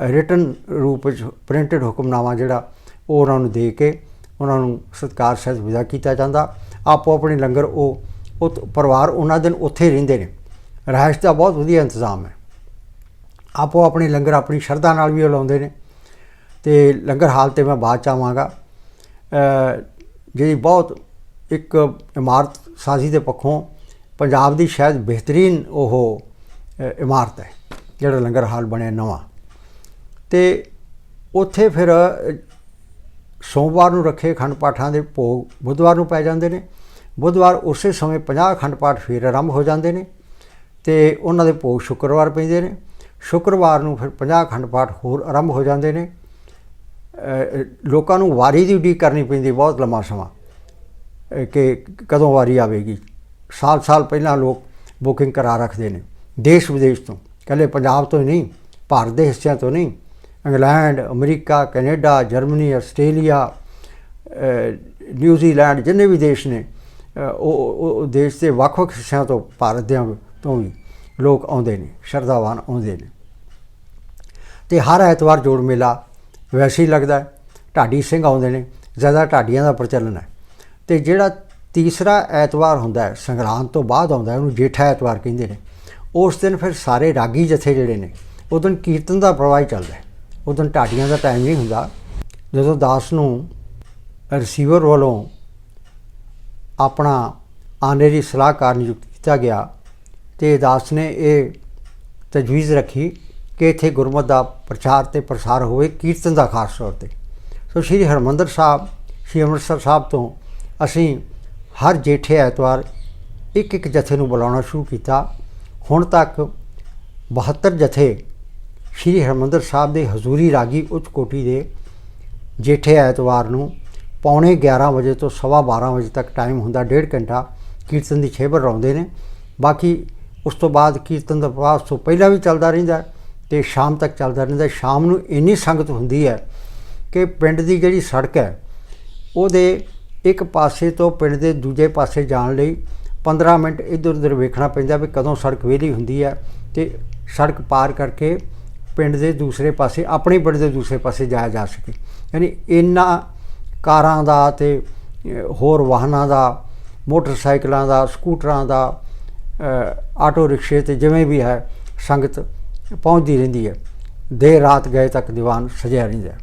ਰਿਟਨ ਰੂਪ ਵਿੱਚ ਪ੍ਰਿੰਟਡ ਹੁਕਮਨਾਮਾ ਜਿਹੜਾ, ਉਹ ਉਹਨਾਂ ਨੂੰ ਦੇ ਕੇ ਉਹਨਾਂ ਨੂੰ ਸਤਿਕਾਰ ਸਹਿਤ ਵਿਦਾ ਕੀਤਾ ਜਾਂਦਾ। ਆਪੋ ਆਪਣੇ ਲੰਗਰ, ਉਹ ਉਹ ਪਰਿਵਾਰ ਉਹਨਾਂ ਦਿਨ ਉੱਥੇ ਹੀ ਰਹਿੰਦੇ ਨੇ। ਰਿਹਾਇਸ਼ ਦਾ ਬਹੁਤ ਵਧੀਆ ਇੰਤਜ਼ਾਮ ਹੈ। ਆਪੋ ਆਪਣੇ ਲੰਗਰ ਆਪਣੀ ਸ਼ਰਧਾ ਨਾਲ ਵੀ ਉਹ ਲਾਉਂਦੇ ਨੇ। ਤੇ ਲੰਗਰ ਹਾਲ ਤੇ ਮੈਂ ਬਾਅਦ ਚ ਆਵਾਂਗਾ। ਜਿਹੜੀ ਬਹੁਤ ਇੱਕ ਇਮਾਰਤ ਸਾਜ਼ੀ ਦੇ ਪੱਖੋਂ ਪੰਜਾਬ ਦੀ ਸ਼ਾਇਦ ਬਿਹਤਰੀਨ ਉਹ ਇਮਾਰਤ ਹੈ, ਜਿਹੜਾ ਲੰਗਰ ਹਾਲ ਬਣਿਆ ਨਵਾਂ। ਤੇ ਉੱਥੇ ਫਿਰ ਸੋਮਵਾਰ ਨੂੰ ਰੱਖੇ ਖੰਡ ਪਾਠਾਂ ਦੇ ਭੋਗ ਬੁੱਧਵਾਰ ਨੂੰ ਪੈ ਜਾਂਦੇ ਨੇ। ਬੁੱਧਵਾਰ ਉਸੇ ਸਮੇਂ 50 ਖੰਡ ਪਾਠ ਫਿਰ ਆਰੰਭ ਹੋ ਜਾਂਦੇ ਨੇ ਤੇ ਉਹਨਾਂ ਦੇ ਭੋਗ ਸ਼ੁੱਕਰਵਾਰ ਪੈਂਦੇ ਨੇ। ਸ਼ੁੱਕਰਵਾਰ ਨੂੰ ਫਿਰ 50 ਖੰਡ ਪਾਠ ਹੋਰ ਆਰੰਭ ਹੋ ਜਾਂਦੇ ਨੇ। ਲੋਕਾਂ ਨੂੰ ਵਾਰੀ ਦੀ ਉਡੀਕ ਕਰਨੀ ਪੈਂਦੀ, ਬਹੁਤ ਲੰਮਾ ਸਮਾਂ। ਕਿ ਕਦੋਂ ਵਾਰੀ ਆਵੇਗੀ? ਸਾਲ-ਸਾਲ ਪਹਿਲਾਂ ਲੋਕ ਬੁਕਿੰਗ ਕਰਾ ਰੱਖਦੇ ਨੇ ਦੇਸ਼ ਵਿਦੇਸ਼ ਤੋਂ। ਕੱਲੇ ਪੰਜਾਬ ਤੋਂ ਹੀ ਨਹੀਂ, ਭਾਰਤ ਦੇ ਹਿੱਸਿਆਂ ਤੋਂ ਨਹੀਂ। England, America, Canada, Germany, Australia New Zealand, ਜਿੰਨੇ ਵੀ ਦੇਸ਼ ਨੇ ਉਹ ਉਹ ਦੇਸ਼ ਦੇ ਵੱਖ-ਵੱਖ ਹਿੱਸਿਆਂ ਤੋਂ, ਭਾਰਤ ਦੇ ਤੋਂ ਵੀ ਲੋਕ ਆਉਂਦੇ ਨੇ, ਸ਼ਰਧਾਵਾਨ ਆਉਂਦੇ ਨੇ। ਤੇ ਹਰ ਐਤਵਾਰ ਜੋੜ ਮੇਲਾ ਵੈਸੇ ਹੀ ਲੱਗਦਾ ਢਾਡੀ ਸਿੰਘ ਆਉਂਦੇ ਨੇ, ਜ਼ਿਆਦਾ ਢਾਡੀਆਂ ਦਾ ਪ੍ਰਚਲਨ ਹੈ। ਤੇ ਜਿਹੜਾ ਤੀਸਰਾ ਐਤਵਾਰ ਹੁੰਦਾ ਹੈ, ਸੰਗਰਾਂਦ ਤੋਂ ਬਾਅਦ ਆਉਂਦਾ ਹੈ, ਉਹਨੂੰ ਜੇਠਾ ਐਤਵਾਰ ਕਹਿੰਦੇ ਨੇ। ਉਸ ਦਿਨ ਫਿਰ ਸਾਰੇ ਰਾਗੀ ਜਥੇ ਜਿਹੜੇ ਨੇ, ਉਹ ਦਿਨ ਕੀਰਤਨ ਦਾ ਪ੍ਰਵਾਹ ਚੱਲਦਾ ਹੈ। ਉਹ ਦਿਨ ਢਾਡੀਆਂ ਦਾ ਟਾਈਮ ਨਹੀਂ ਹੁੰਦਾ। ਜਦੋਂ ਦਾਸ ਨੂੰ ਰਿਸੀਵਰ ਵੱਲੋਂ ਆਪਣਾ ਆਨੇ ਦੀ ਸਲਾਹਕਾਰ ਨਿਯੁਕਤ ਕੀਤਾ ਗਿਆ ਤੇ ਦਾਸ ਨੇ ਇਹ ਤਜਵੀਜ਼ ਰੱਖੀ ਕਿ ਇੱਥੇ ਗੁਰਮਤ ਦਾ ਪ੍ਰਚਾਰ ਤੇ ਪ੍ਰਸਾਰ ਹੋਵੇ, ਕੀਰਤਨ ਦਾ ਖਾਸ ਤੌਰ ਤੇ। ਸੋ ਸ਼੍ਰੀ ਹਰਮੰਦਰ ਸਾਹਿਬ, ਸ਼੍ਰੀ ਅੰਮ੍ਰਿਤਸਰ ਸਾਹਿਬ ਤੋਂ ਅਸੀਂ ਹਰ ਜੇਠੇ ਐਤਵਾਰ ਇੱਕ ਇੱਕ ਜਥੇ ਨੂੰ ਬੁਲਾਉਣਾ ਸ਼ੁਰੂ ਕੀਤਾ। ਹੁਣ ਤੱਕ 72 ਜਥੇ ਸ਼੍ਰੀ ਹਰਮੰਦਰ ਸਾਹਿਬ ਦੇ ਹਜ਼ੂਰੀ ਰਾਗੀ ਉੱਚ ਕੋਟੀ ਦੇ ਜੇਠੇ ਐਤਵਾਰ ਨੂੰ ਪੌਣੇ 11 ਵਜੇ ਤੋਂ ਸਵਾ 12 ਵਜੇ ਤੱਕ ਟਾਈਮ ਹੁੰਦਾ, ਡੇਢ ਘੰਟਾ ਕੀਰਤਨ ਦੀ ਛੇਬਰ ਲਾਉਂਦੇ ਨੇ। ਬਾਕੀ ਉਸ ਤੋਂ ਬਾਅਦ ਕੀਰਤਨ ਦਾ ਪ੍ਰਵਾਹ ਉਸ ਤੋਂ ਪਹਿਲਾਂ ਵੀ ਚੱਲਦਾ ਰਹਿੰਦਾ ਤੇ ਸ਼ਾਮ ਤੱਕ ਚੱਲਦਾ ਰਹਿੰਦਾ ਸ਼ਾਮ ਨੂੰ ਇੰਨੀ ਸੰਗਤ ਹੁੰਦੀ ਹੈ ਕਿ ਪਿੰਡ ਦੀ ਜਿਹੜੀ ਸੜਕ ਹੈ, ਉਹਦੇ ਇੱਕ ਪਾਸੇ ਤੋਂ ਪਿੰਡ ਦੇ ਦੂਜੇ ਪਾਸੇ ਜਾਣ ਲਈ 15 ਮਿੰਟ ਇੱਧਰ ਉੱਧਰ ਵੇਖਣਾ ਪੈਂਦਾ ਵੀ ਕਦੋਂ ਸੜਕ ਵਿਹਲੀ ਹੁੰਦੀ ਹੈ ਤੇ ਸੜਕ ਪਾਰ ਕਰਕੇ ਪਿੰਡ ਦੇ ਦੂਸਰੇ ਪਾਸੇ, ਆਪਣੇ ਪਿੰਡ ਦੇ ਦੂਸਰੇ ਪਾਸੇ ਜਾਇਆ ਜਾ ਸਕੇ। ਯਾਨੀ ਇੰਨਾ ਕਾਰਾਂ ਦਾ ਤੇ ਹੋਰ ਵਾਹਨਾਂ ਦਾ, ਮੋਟਰਸਾਈਕਲਾਂ ਦਾ, ਸਕੂਟਰਾਂ ਦਾ ਆਟੋ ਰਿਕਸ਼ੇ ਤੇ ਜਿਵੇਂ ਵੀ ਹੈ, ਸੰਗਤ ਪਹੁੰਚਦੀ ਰਹਿੰਦੀ ਹੈ। ਦੇਰ ਰਾਤ ਗਏ ਤੱਕ ਦੀਵਾਨ ਸਜਿਆ ਰਹਿੰਦਾ ਹੈ।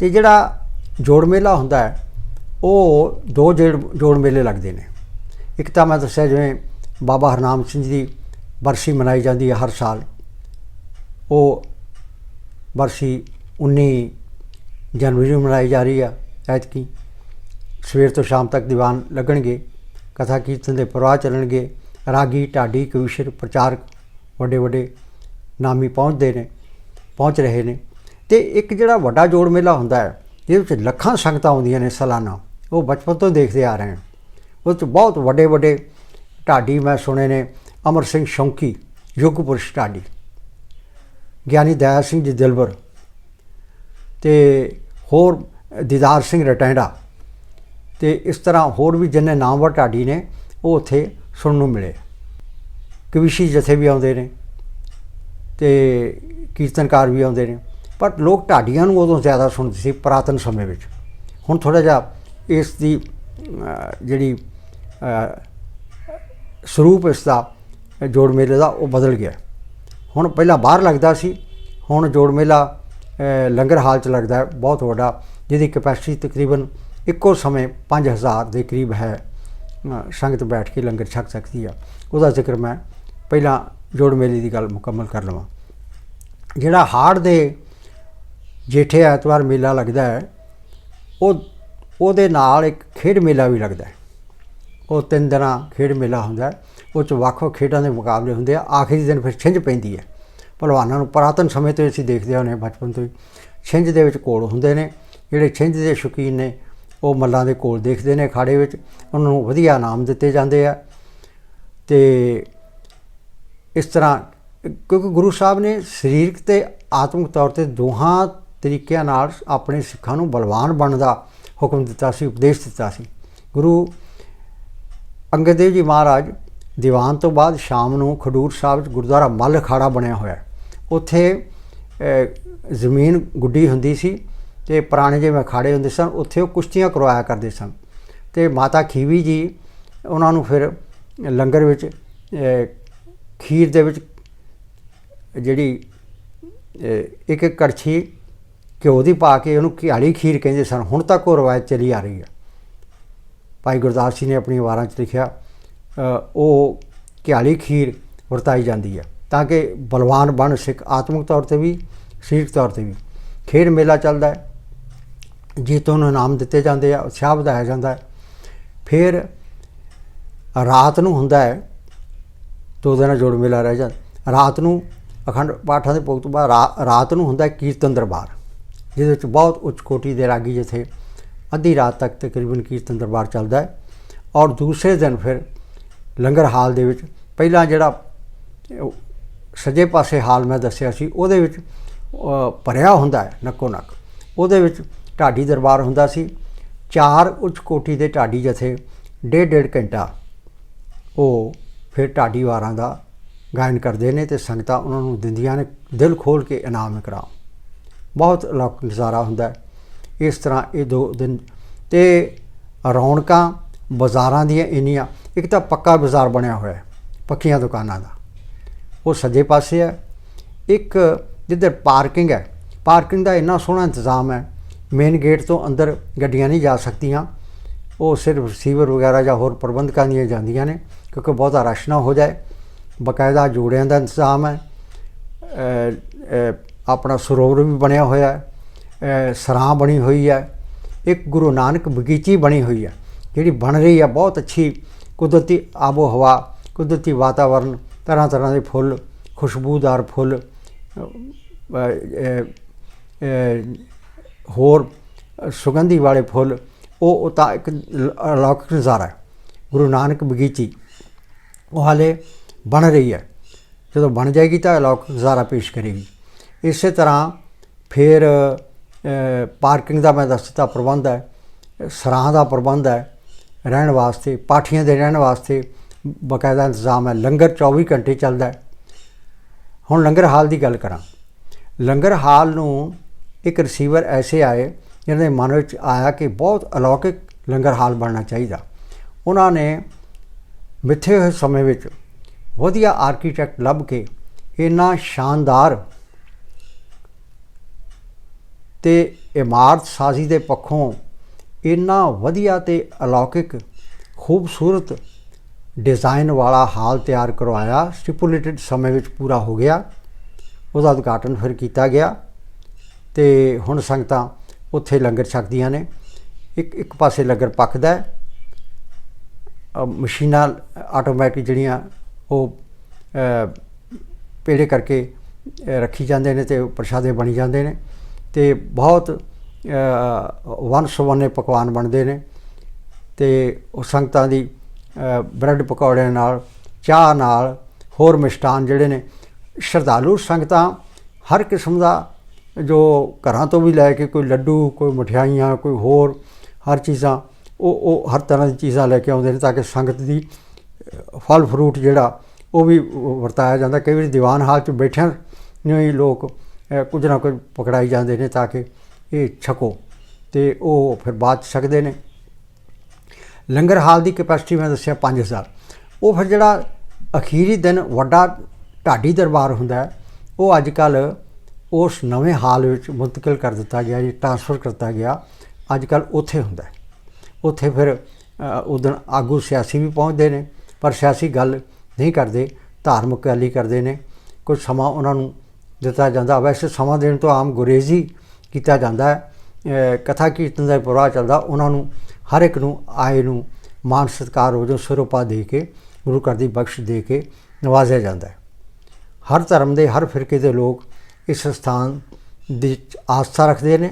ਤੇ ਜਿਹੜਾ ਜੋੜ ਮੇਲਾ ਹੁੰਦਾ ਹੈ, ਉਹ ਦੋ ਜੇੜ- ਜੋੜ ਮੇਲੇ ਲੱਗਦੇ ਨੇ। ਇੱਕ ਤਾਂ ਮੈਂ ਦੱਸਿਆ ਜਿਵੇਂ ਬਾਬਾ ਹਰਨਾਮ ਸਿੰਘ ਜੀ ਦੀ ਬਰਸੀ ਮਨਾਈ ਜਾਂਦੀ ਹੈ ਹਰ ਸਾਲ। ਉਹ ਬਰਸੀ 19 ਜਨਵਰੀ ਨੂੰ ਮਨਾਈ ਜਾ ਰਹੀ ਆ, ਐਤਕੀ। ਸਵੇਰ ਤੋਂ ਸ਼ਾਮ ਤੱਕ ਦੀਵਾਨ ਲੱਗਣਗੇ ਕਥਾ ਕੀਰਤਨ ਦੇ ਪ੍ਰਵਾਹ ਚੱਲਣਗੇ। ਰਾਗੀ, ਢਾਡੀ ਕਵੀਸ਼ਰ ਪ੍ਰਚਾਰਕ ਵੱਡੇ ਵੱਡੇ ਨਾਮੀ ਪਹੁੰਚਦੇ ਨੇ, ਪਹੁੰਚ ਰਹੇ ਨੇ। ਤੇ ਇੱਕ ਜਿਹੜਾ ਵੱਡਾ ਜੋੜ ਮੇਲਾ ਹੁੰਦਾ ਹੈ, ਜਿਹਦੇ ਵਿੱਚ ਲੱਖਾਂ ਸੰਗਤਾਂ ਆਉਂਦੀਆਂ ਨੇ ਸਾਲਾਨਾ, ਉਹ ਬਚਪਨ ਤੋਂ ਦੇਖਦੇ ਆ ਰਹੇ ਹਨ ਉਹ 'ਚ ਬਹੁਤ ਵੱਡੇ ਵੱਡੇ ਢਾਡੀ ਮੈਂ ਸੁਣੇ ਨੇ, ਅਮਰ ਸਿੰਘ ਸ਼ੌਂਕੀ, ਯੁੱਗ ਪੁਰਸ਼ ਢਾਡੀ, ਗਿਆਨੀ ਦਇਆ ਸਿੰਘ ਜੀ ਦਿਲਬਰ, ਤੇ ਹੋਰ ਦੀਦਾਰ ਸਿੰਘ ਰਟੈਂਡਾ ਤੇ ਇਸ ਤਰ੍ਹਾਂ ਹੋਰ ਵੀ ਜਿੰਨੇ ਨਾਮਵਰ ਢਾਡੀ ਨੇ, ਉਹ ਉੱਥੇ ਸੁਣਨ ਨੂੰ ਮਿਲੇ। ਕਵਿਸ਼ੀ ਜਥੇ ਵੀ ਆਉਂਦੇ ਨੇ ਤੇ ਕੀਰਤਨਕਾਰ ਵੀ ਆਉਂਦੇ ਨੇ। ਪਰ ਲੋਕ ਢਾਡੀਆਂ ਨੂੰ ਉਦੋਂ ਜ਼ਿਆਦਾ ਸੁਣਦੇ ਸੀ ਪੁਰਾਤਨ ਸਮੇਂ ਵਿੱਚ। ਹੁਣ ਥੋੜਾ ਜਿਹਾ ਇਸ ਦੀ ਜਿਹੜੀ ਸਰੂਪ ਇਸ ਦਾ, ਜੋੜ ਮੇਲੇ ਦਾ ਉਹ ਬਦਲ ਗਿਆ। ਹੁਣ ਪਹਿਲਾਂ ਬਾਹਰ ਲੱਗਦਾ ਸੀ, ਹੁਣ ਜੋੜ ਮੇਲਾ ਲੰਗਰ ਹਾਲ 'ਚ ਲੱਗਦਾ ਹੈ, ਬਹੁਤ ਵੱਡਾ, ਜਿਹਦੀ ਕਪੈਸਿਟੀ ਤਕਰੀਬਨ ਇੱਕੋ ਸਮੇਂ 5000 ਦੇ ਕਰੀਬ ਹੈ। ਸੰਗਤ ਬੈਠ ਕੇ ਲੰਗਰ ਛਕ ਸਕਦੀ ਆ। ਉਹਦਾ ਜ਼ਿਕਰ ਮੈਂ ਪਹਿਲਾਂ ਜੋੜ ਮੇਲੇ ਦੀ ਗੱਲ ਮੁਕੰਮਲ ਕਰ ਲਵਾਂ। ਜਿਹੜਾ ਹਾੜ ਦੇ ਜੇਠੇ ਐਤਵਾਰ ਮੇਲਾ ਲੱਗਦਾ ਹੈ, ਉਹ, ਉਹਦੇ ਨਾਲ ਇੱਕ ਖੇਡ ਮੇਲਾ ਵੀ ਲੱਗਦਾ ਹੈ। ਉਹ ਤਿੰਨ ਦਿਨਾਂ ਖੇਡ ਮੇਲਾ ਹੁੰਦਾ ਉਹ ਚ ਵੱਖ ਵੱਖ ਖੇਡਾਂ ਦੇ ਮੁਕਾਬਲੇ ਹੁੰਦੇ ਆ। ਆਖਰੀ ਦਿਨ ਫਿਰ ਛਿੰਝ ਪੈਂਦੀ ਹੈ। ਪਹਿਲਵਾਨਾਂ ਨੂੰ ਪੁਰਾਤਨ ਸਮੇਂ ਤੋਂ ਅਸੀਂ ਦੇਖਦੇ ਆਉਂਦੇ ਹਾਂ, ਬਚਪਨ ਤੋਂ ਹੀ। ਛਿੰਝ ਦੇ ਵਿੱਚ ਕੋਲ ਹੁੰਦੇ ਨੇ। ਜਿਹੜੇ ਛਿੰਝ ਦੇ ਸ਼ੌਕੀਨ ਨੇ, ਉਹ ਮੱਲਾਂ ਦੇ ਕੋਲ ਦੇਖਦੇ ਨੇ ਅਖਾੜੇ ਵਿੱਚ। ਉਹਨਾਂ ਨੂੰ ਵਧੀਆ ਇਨਾਮ ਦਿੱਤੇ ਜਾਂਦੇ ਆ। ਤੇ ਇਸ ਤਰ੍ਹਾਂ, ਕਿਉਂਕਿ ਗੁਰੂ ਸਾਹਿਬ ਨੇ ਸਰੀਰਕ ਤੇ ਆਤਮਿਕ ਤੌਰ ਤੇ ਦੋਹਾਂ ਤਰੀਕਿਆਂ ਨਾਲ ਆਪਣੇ ਸਿੱਖਾਂ ਨੂੰ ਬਲਵਾਨ ਬਣਨ ਦਾ ਹੁਕਮ ਦਿੱਤਾ ਸੀ, ਉਪਦੇਸ਼ ਦਿੱਤਾ ਸੀ। ਗੁਰੂ ਅੰਗਦ ਦੇਵ ਜੀ ਮਹਾਰਾਜ ਦੀਵਾਨ ਤੋਂ ਬਾਅਦ ਸ਼ਾਮ ਨੂੰ ਖਡੂਰ ਸਾਹਿਬ 'ਚ ਗੁਰਦੁਆਰਾ ਮੱਲ ਅਖਾੜਾ ਬਣਿਆ ਹੋਇਆ ਉੱਥੇ ਜ਼ਮੀਨ ਗੁੱਡੀ ਹੁੰਦੀ ਸੀ ਤੇ ਪੁਰਾਣੇ ਜਿਵੇਂ ਅਖਾੜੇ ਹੁੰਦੇ ਸਨ, ਉੱਥੇ ਉਹ ਕੁਸ਼ਤੀਆਂ ਕਰਵਾਇਆ ਕਰਦੇ ਸਨ। ਤੇ ਮਾਤਾ ਖੀਵੀ ਜੀ, ਉਹਨਾਂ ਨੂੰ ਫਿਰ ਲੰਗਰ ਵਿੱਚ ਖੀਰ ਦੇ ਵਿੱਚ ਜਿਹੜੀ ਇੱਕ ਇੱਕ ਕੜਛੀ ਘਿਓ ਦੀ ਪਾ ਕੇ ਉਹਨੂੰ ਘਿਆਲੀ ਖੀਰ ਕਹਿੰਦੇ ਸਨ। ਹੁਣ ਤੱਕ ਉਹ ਰਵਾਇਤ ਚਲੀ ਆ ਰਹੀ ਹੈ ਭਾਈ ਗੁਰਦਾਸ ਜੀ ਨੇ ਆਪਣੀ ਵਾਰਾਂ 'ਚ ਲਿਖਿਆ ਉਹ ਘਿਆਲੀ ਖੀਰ ਵਰਤਾਈ ਜਾਂਦੀ ਹੈ ਤਾਂ ਕਿ ਬਲਵਾਨ ਬਣ ਸਿੱਖ ਆਤਮਿਕ ਤੌਰ ਤੇ ਵੀ, ਸਰੀਰਕ ਤੌਰ ਤੇ ਵੀ। ਖੇਡ ਮੇਲਾ ਚੱਲਦਾ ਹੈ। ਜੀਤੋਂ ਨੂੰ ਇਨਾਮ ਦਿੱਤੇ ਜਾਂਦੇ ਆ, ਉਤਸ਼ਾਹ ਵਧਾਇਆ ਜਾਂਦਾ ਹੈ। ਫਿਰ ਰਾਤ ਨੂੰ ਹੁੰਦਾ ਹੈ ਦੋ ਦਿਨਾਂ ਜੋੜ ਮੇਲਾ ਰਹਿ ਜਾਂਦਾ। ਰਾਤ ਨੂੰ ਅਖੰਡ ਪਾਠਾਂ ਦੇ ਭੋਗ ਤੋਂ ਬਾਅਦ ਰਾ- ਰਾਤ ਨੂੰ ਹੁੰਦਾ ਕੀਰਤਨ ਦਰਬਾਰ ਜਿਹਦੇ ਵਿੱਚ ਬਹੁਤ ਉੱਚ ਕੋਟੀ ਦੇ ਰਾਗੀ ਜਥੇ ਅੱਧੀ ਰਾਤ ਤੱਕ ਤਕਰੀਬਨ ਕੀਰਤਨ ਦਰਬਾਰ ਚੱਲਦਾ ਹੈ। ਔਰ ਦੂਸਰੇ ਦਿਨ ਫਿਰ ਲੰਗਰ ਹਾਲ ਦੇ ਵਿੱਚ ਪਹਿਲਾਂ ਜਿਹੜਾ ਸੱਜੇ ਪਾਸੇ ਹਾਲ ਮੈਂ ਦੱਸਿਆ ਸੀ, ਉਹਦੇ ਵਿੱਚ ਭਰਿਆ ਹੁੰਦਾ ਹੈ ਨੱਕੋ ਨੱਕ। ਉਹਦੇ ਵਿੱਚ ਢਾਡੀ ਦਰਬਾਰ ਹੁੰਦਾ ਸੀ। ਚਾਰ ਉੱਚ ਕੋਟੀ ਦੇ ਢਾਡੀ ਜਥੇ ਡੇਢ ਡੇਢ ਘੰਟਾ ਉਹ ਫਿਰ ਢਾਡੀ ਵਾਰਾਂ ਦਾ ਗਾਇਨ ਕਰਦੇ ਨੇ ਤੇ ਸੰਗਤਾਂ ਉਹਨਾਂ ਨੂੰ ਦਿੰਦੀਆਂ ਨੇ, ਦਿਲ ਖੋਲ ਕੇ ਇਨਾਮ ਇਕਰਾਮ ਬਹੁਤ ਅਲੌਕਿਕ ਨਜ਼ਾਰਾ ਹੁੰਦਾ ਇਸ ਤਰ੍ਹਾਂ ਇਹ ਦੋ ਦਿਨ ਤੇ ਰੌਣਕਾਂ ਬਾਜ਼ਾਰਾਂ ਦੀਆਂ ਇੰਨੀਆਂ, ਇੱਕ ਤਾਂ ਪੱਕਾ ਬਾਜ਼ਾਰ ਬਣਿਆ ਹੋਇਆ ਹੈ, ਪੱਕੀਆਂ ਦੁਕਾਨਾਂ ਦਾ। ਉਹ ਸੱਜੇ ਪਾਸੇ ਹੈ। ਇੱਕ ਜਿੱਧਰ ਪਾਰਕਿੰਗ ਹੈ, ਪਾਰਕਿੰਗ ਦਾ ਇੰਨਾ ਸੋਹਣਾ ਇੰਤਜ਼ਾਮ ਹੈ, ਮੇਨ ਗੇਟ ਤੋਂ ਅੰਦਰ ਗੱਡੀਆਂ ਨਹੀਂ ਜਾ ਸਕਦੀਆਂ, ਉਹ ਸਿਰਫ ਰਿਸੀਵਰ ਵਗੈਰਾ ਜਾਂ ਹੋਰ ਪ੍ਰਬੰਧਕਾਂ ਦੀਆਂ ਜਾਂਦੀਆਂ ਨੇ। ਕਿਉਂਕਿ ਬਹੁਤਾ ਰਸ਼ ਨਾ ਹੋ ਜਾਏ। ਬਕਾਇਦਾ ਜੋੜਿਆਂ ਦਾ ਇੰਤਜ਼ਾਮ ਹੈ। ਆਪਣਾ ਸਰੋਵਰ ਵੀ ਬਣਿਆ ਹੋਇਆ ਹੈ। ਸਰਾਂ ਬਣੀ ਹੋਈ ਹੈ। ਇੱਕ ਗੁਰੂ ਨਾਨਕ ਬਗੀਚੀ ਬਣੀ ਹੋਈ ਹੈ। ਜਿਹੜੀ ਬਣ ਰਹੀ ਹੈ, ਬਹੁਤ ਅੱਛੀ ਕੁਦਰਤੀ ਆਬੋ ਹਵਾ ਕੁਦਰਤੀ ਵਾਤਾਵਰਨ ਤਰ੍ਹਾਂ ਤਰ੍ਹਾਂ ਦੇ ਫੁੱਲ, ਖੁਸ਼ਬੂਦਾਰ ਫੁੱਲ ਹੋਰ ਸੁਗੰਧੀ ਵਾਲੇ ਫੁੱਲ, ਉਹ ਤਾਂ ਇੱਕ ਅਲੌਕਿਕ ਨਜ਼ਾਰਾ ਹੈ। ਗੁਰੂ ਨਾਨਕ ਬਗੀਚੀ। ਉਹ ਹਾਲੇ ਬਣ ਰਹੀ ਹੈ। ਜਦੋਂ ਬਣ ਜਾਏਗੀ ਤਾਂ ਅਲੌਕਿਕ ਨਜ਼ਾਰਾ ਪੇਸ਼ ਕਰੇਗੀ। ਇਸੇ ਤਰ੍ਹਾਂ ਫਿਰ ਪਾਰਕਿੰਗ ਦਾ ਮੈਂ ਦੱਸ ਦਿੱਤਾ, ਪ੍ਰਬੰਧ ਹੈ, ਸਰਾਂ ਦਾ ਪ੍ਰਬੰਧ ਹੈ, ਰਹਿਣ ਵਾਸਤੇ, ਪਾਠੀਆਂ ਦੇ ਰਹਿਣ ਵਾਸਤੇ ਬਕਾਇਦਾ ਇੰਤਜ਼ਾਮ ਹੈ। ਲੰਗਰ 24 ਘੰਟੇ ਚੱਲਦਾ ਹੈ। ਹੁਣ ਲੰਗਰ ਹਾਲ ਦੀ ਗੱਲ ਕਰਾਂ। ਲੰਗਰ ਹਾਲ ਨੂੰ ਇੱਕ ਰਿਸੀਵਰ ਐਸੇ ਆਏ ਜਿਹਨਾਂ ਦੇ ਮਨ ਵਿੱਚ ਆਇਆ ਕਿ ਬਹੁਤ ਅਲੌਕਿਕ ਲੰਗਰ ਹਾਲ ਬਣਨਾ ਚਾਹੀਦਾ। ਉਹਨਾਂ ਨੇ ਮਿੱਥੇ ਹੋਏ ਸਮੇਂ ਵਿੱਚ ਵਧੀਆ ਆਰਕੀਟੈਕਟ ਲੱਭ ਕੇ ਇੰਨਾ ਸ਼ਾਨਦਾਰ ਤੇ ਇਮਾਰਤ ਸਾਜ਼ੀ ਦੇ ਪੱਖੋਂ ਇੰਨਾ ਵਧੀਆ ਤੇ ਅਲੌਕਿਕ, ਖੂਬਸੂਰਤ ਡਿਜ਼ਾਈਨ ਵਾਲਾ ਹਾਲ ਤਿਆਰ ਕਰਵਾਇਆ ਸਟਿਪੂਲੇਟਡ ਸਮੇਂ ਵਿੱਚ ਪੂਰਾ ਹੋ ਗਿਆ। ਉਹਦਾ ਉਦਘਾਟਨ ਫਿਰ ਕੀਤਾ ਗਿਆ ਤੇ ਹੁਣ ਸੰਗਤਾਂ ਉੱਥੇ ਲੰਗਰ ਛਕਦੀਆਂ ਨੇ। ਇੱਕ ਇੱਕ ਪਾਸੇ ਲੰਗਰ ਪੱਕਦਾ ਹੈ। ਮਸ਼ੀਨਾਂ ਆਟੋਮੈਟਿਕ ਜਿਹੜੀਆਂ ਉਹ ਪੇੜੇ ਕਰਕੇ ਰੱਖੀ ਜਾਂਦੇ ਨੇ ਤੇ ਪ੍ਰਸ਼ਾਦੇ ਬਣੀ ਜਾਂਦੇ ਨੇ ਤੇ ਬਹੁਤ ਅ, ਵੰਨ ਸੁਵੰਨੇ ਪਕਵਾਨ ਬਣਦੇ ਨੇ ਤੇ ਉਹ ਸੰਗਤਾਂ ਦੀ ਅ, ਬ੍ਰੈਡ ਪਕੌੜਿਆਂ ਨਾਲ ਚਾਹ ਨਾਲ ਹੋਰ ਮਿਸ਼ਟਾਨ ਜਿਹੜੇ ਨੇ ਸ਼ਰਧਾਲੂ ਸੰਗਤਾਂ ਹਰ ਕਿਸਮ ਦਾ ਜੋ ਘਰਾਂ ਤੋਂ ਵੀ ਲੈ ਕੇ ਕੋਈ ਲੱਡੂ ਕੋਈ ਮਠਿਆਈਆਂ ਕੋਈ ਹੋਰ ਹਰ ਚੀਜ਼ਾਂ ਉਹ ਉਹ ਹਰ ਤਰ੍ਹਾਂ ਦੀ ਚੀਜ਼ਾਂ ਲੈ ਕੇ ਆਉਂਦੇ ਨੇ ਤਾਂ ਕਿ ਸੰਗਤ ਦੀ ਫਲ ਫਰੂਟ ਜਿਹੜਾ, ਉਹ ਵੀ ਵਰਤਾਇਆ ਜਾਂਦਾ। ਕਈ ਵਾਰੀ ਦੀਵਾਨ ਹਾਲ 'ਚ ਬੈਠਿਆਂ ਨੂੰ ਹੀ ਲੋਕ ਕੁਝ ਨਾ ਕੁਝ ਪਕੜਾਈ ਜਾਂਦੇ ਨੇ ਤਾਂ ਕਿ ਇਹ ਛਕੋ। ਤੇ ਉਹ ਫਿਰ ਬਾਅਦ 'ਚ ਛਕਦੇ ਨੇ। ਲੰਗਰ ਹਾਲ ਦੀ ਕੈਪੈਸਿਟੀ ਮੈਂ ਦੱਸਿਆ 5000 ਉਹ ਫਿਰ ਜਿਹੜਾ ਅਖੀਰੀ ਦਿਨ ਵੱਡਾ ਢਾਡੀ ਦਰਬਾਰ ਹੁੰਦਾ ਉਹ ਅੱਜ ਕੱਲ ਉਸ ਨਵੇਂ ਹਾਲ ਵਿੱਚ ਮੁੰਤਕਿਲ ਕਰ ਦਿੱਤਾ ਗਿਆ ਜੀ ਟ੍ਰਾਂਸਫਰ ਕਰਤਾ ਗਿਆ। ਅੱਜ ਕੱਲ ਉੱਥੇ ਹੁੰਦਾ ਹੈ। ਉੱਥੇ ਫਿਰ ਉਦੋਂ ਆਗੂ ਸਿਆਸੀ ਵੀ ਪਹੁੰਚਦੇ ਨੇ, ਪਰ ਸਿਆਸੀ ਗੱਲ ਨਹੀਂ ਕਰਦੇ, ਧਾਰਮਿਕ ਗੱਲ ਹੀ ਕਰਦੇ ਨੇ। ਕੁਝ ਸਮਾਂ ਉਹਨਾਂ ਨੂੰ ਦਿੱਤਾ ਜਾਂਦਾ। ਵੈਸੇ ਸਮਾਂ ਦੇਣ ਤੋਂ ਆਮ ਗੁਰੇਜ਼ੀ ਕੀਤਾ ਜਾਂਦਾ ਹੈ। ਕਥਾ ਕੀਰਤਨ ਦਾ ਪ੍ਰਵਾਹ ਚੱਲਦਾ। ਉਹਨਾਂ ਨੂੰ, ਹਰ ਇੱਕ ਨੂੰ, ਆਏ ਨੂੰ ਮਾਨ ਸਤਿਕਾਰ ਵਜੋਂ ਸਰੂਪਾ ਦੇ ਕੇ, ਗੁਰੂ ਘਰ ਦੀ ਬਖਸ਼ ਦੇ ਕੇ ਨਵਾਜ਼ਿਆ ਜਾਂਦਾ ਹੈ। ਹਰ ਧਰਮ ਦੇ, ਹਰ ਫਿਰਕੇ ਦੇ ਲੋਕ ਇਸ ਸਥਾਨ ਦੀ ਆਸਥਾ ਰੱਖਦੇ ਨੇ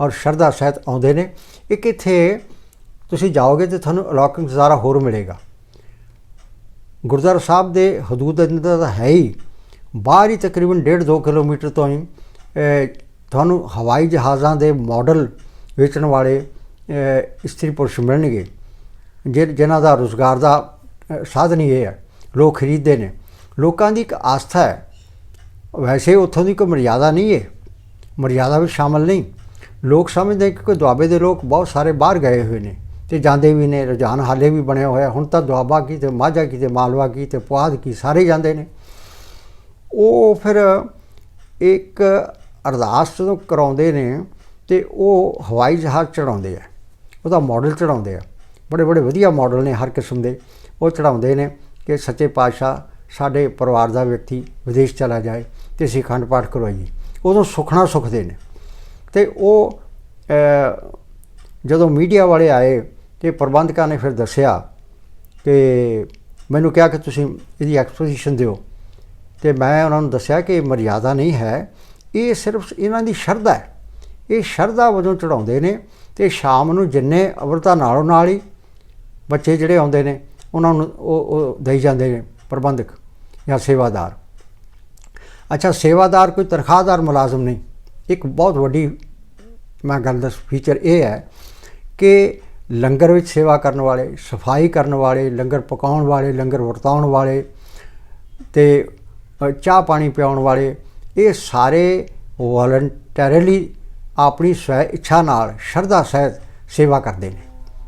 ਔਰ ਸ਼ਰਧਾ ਸਹਿਤ ਆਉਂਦੇ ਨੇ। ਇੱਕ ਇੱਥੇ ਤੁਸੀਂ ਜਾਓਗੇ ਤੇ ਤੁਹਾਨੂੰ ਅਲੌਕਿਕ ਨਜ਼ਾਰਾ ਹੋਰ ਮਿਲੇਗਾ। ਗੁਰਦੁਆਰਾ ਸਾਹਿਬ ਦੇ ਹਦੂਦ ਅੰਦਰ ਤਾਂ ਹੈ ਹੀ। ਬਾਹਰ ਹੀ ਤਕਰੀਬਨ 1.5-2 ਕਿਲੋਮੀਟਰ ਤੋਂ ਹੀ ਤੁਹਾਨੂੰ ਹਵਾਈ ਜਹਾਜ਼ਾਂ ਦੇ ਮਾਡਲ ਵੇਚਣ ਵਾਲੇ ਅਹ, ਇਸਤਰੀ ਪੁਰਸ਼ ਮਿਲਣਗੇ। ਜਿ- ਜਿਨ੍ਹਾਂ ਦਾ ਰੋਜ਼ਗਾਰ ਦਾ ਸਾਧਨ ਹੀ ਇਹ ਹੈ ਲੋਕ ਖਰੀਦਦੇ ਨੇ। ਲੋਕਾਂ ਦੀ ਇੱਕ ਆਸਥਾ ਹੈ। ਵੈਸੇ ਉੱਥੋਂ ਦੀ ਕੋਈ ਮਰਿਆਦਾ ਨਹੀਂ ਹੈ। ਮਰਿਆਦਾ ਵਿੱਚ ਸ਼ਾਮਲ ਨਹੀਂ। ਲੋਕ ਸਮਝਦੇ ਕਿ ਕੋਈ ਦੁਆਬੇ ਦੇ ਲੋਕ ਬਹੁਤ ਸਾਰੇ ਬਾਹਰ ਗਏ ਹੋਏ ਨੇ। ਤੇ ਜਾਂਦੇ ਵੀ ਨੇ, ਰੁਝਾਨ ਹਾਲੇ ਵੀ ਬਣਿਆ ਹੋਇਆ। ਹੁਣ ਤਾਂ ਦੁਆਬਾ ਕੀ ਤੇ ਮਾਝਾ ਕੀ ਤੇ ਮਾਲਵਾ ਕੀ ਤੇ ਪੁਆਧ ਕੀ ਸਾਰੇ ਜਾਂਦੇ ਨੇ। ਉਹ ਫਿਰ ਇੱਕ ਅਰਦਾਸ ਜਦੋਂ ਕਰਾਉਂਦੇ ਨੇ ਤੇ ਉਹ ਹਵਾਈ ਜਹਾਜ਼ ਚੜਾਉਂਦੇ ਆ। ਉਹਦਾ ਮਾਡਲ ਚੜਾਉਂਦੇ ਆ। ਬੜੇ ਬੜੇ ਵਧੀਆ ਮਾਡਲ ਨੇ ਹਰ ਕਿਸਮ ਦੇ। ਉਹ ਚੜਾਉਂਦੇ ਨੇ ਕਿ ਸੱਚੇ ਪਾਤਸ਼ਾਹ ਸਾਡੇ ਪਰਿਵਾਰ ਦਾ ਵਿਅਕਤੀ ਵਿਦੇਸ਼ ਚਲਾ ਜਾਏ ਤੇ ਅਸੀਂ ਅਖੰਡ ਪਾਠ ਕਰਵਾਈਏ। ਉਦੋਂ ਸੁਖਣਾ ਸੁਖਦੇ ਨੇ। ਤੇ ਉਹ ਜਦੋਂ ਮੀਡੀਆ ਵਾਲੇ ਆਏ ਤੇ ਪ੍ਰਬੰਧਕਾਂ ਨੇ ਫਿਰ ਦੱਸਿਆ ਕਿ ਮੈਨੂੰ ਕਿਹਾ ਕਿ ਤੁਸੀਂ ਇਹਦੀ ਐਕਸਪੋਜੀਸ਼ਨ ਦਿਓ। ਤੇ ਮੈਂ ਉਹਨਾਂ ਨੂੰ ਦੱਸਿਆ ਕਿ ਮਰਿਆਦਾ ਨਹੀਂ ਹੈ, ਇਹ ਸਿਰਫ ਇਹਨਾਂ ਦੀ ਸ਼ਰਧਾ ਹੈ। ਇਹ ਸ਼ਰਧਾ ਵਜੋਂ ਚੜਾਉਂਦੇ ਨੇ ਤੇ ਸ਼ਾਮ ਨੂੰ ਜਿੰਨੇ ਅਵਰਤਾ ਨਾਲੋਂ ਨਾਲ ਹੀ ਬੱਚੇ ਜਿਹੜੇ ਆਉਂਦੇ ਨੇ, ਉਹਨਾਂ ਨੂੰ ਉਹ ਉਹ ਦੇਈ ਜਾਂਦੇ ਨੇ ਪ੍ਰਬੰਧਕ ਜਾਂ ਸੇਵਾਦਾਰ। ਅੱਛਾ, ਸੇਵਾਦਾਰ ਕੋਈ ਤਨਖਾਹਦਾਰ ਮੁਲਾਜ਼ਮ ਨਹੀਂ। ਇੱਕ ਬਹੁਤ ਵੱਡੀ ਮੈਂ ਗੱਲ ਦੱਸ ਫੀਚਰ ਇਹ ਹੈ ਕਿ ਲੰਗਰ ਵਿੱਚ ਸੇਵਾ ਕਰਨ ਵਾਲੇ, ਸਫ਼ਾਈ ਕਰਨ ਵਾਲੇ, ਲੰਗਰ ਪਕਾਉਣ ਵਾਲੇ, ਲੰਗਰ ਵਰਤਾਉਣ ਵਾਲੇ ਤੇ ਚਾਹ ਪਾਣੀ ਪਿਆਉਣ ਵਾਲੇ, ਇਹ ਸਾਰੇ ਵੋਲੰਟਰੀਲੀ ਆਪਣੀ ਸਵੈ ਇੱਛਾ ਨਾਲ, ਸ਼ਰਧਾ ਸਹਿਤ ਸੇਵਾ ਕਰਦੇ ਨੇ।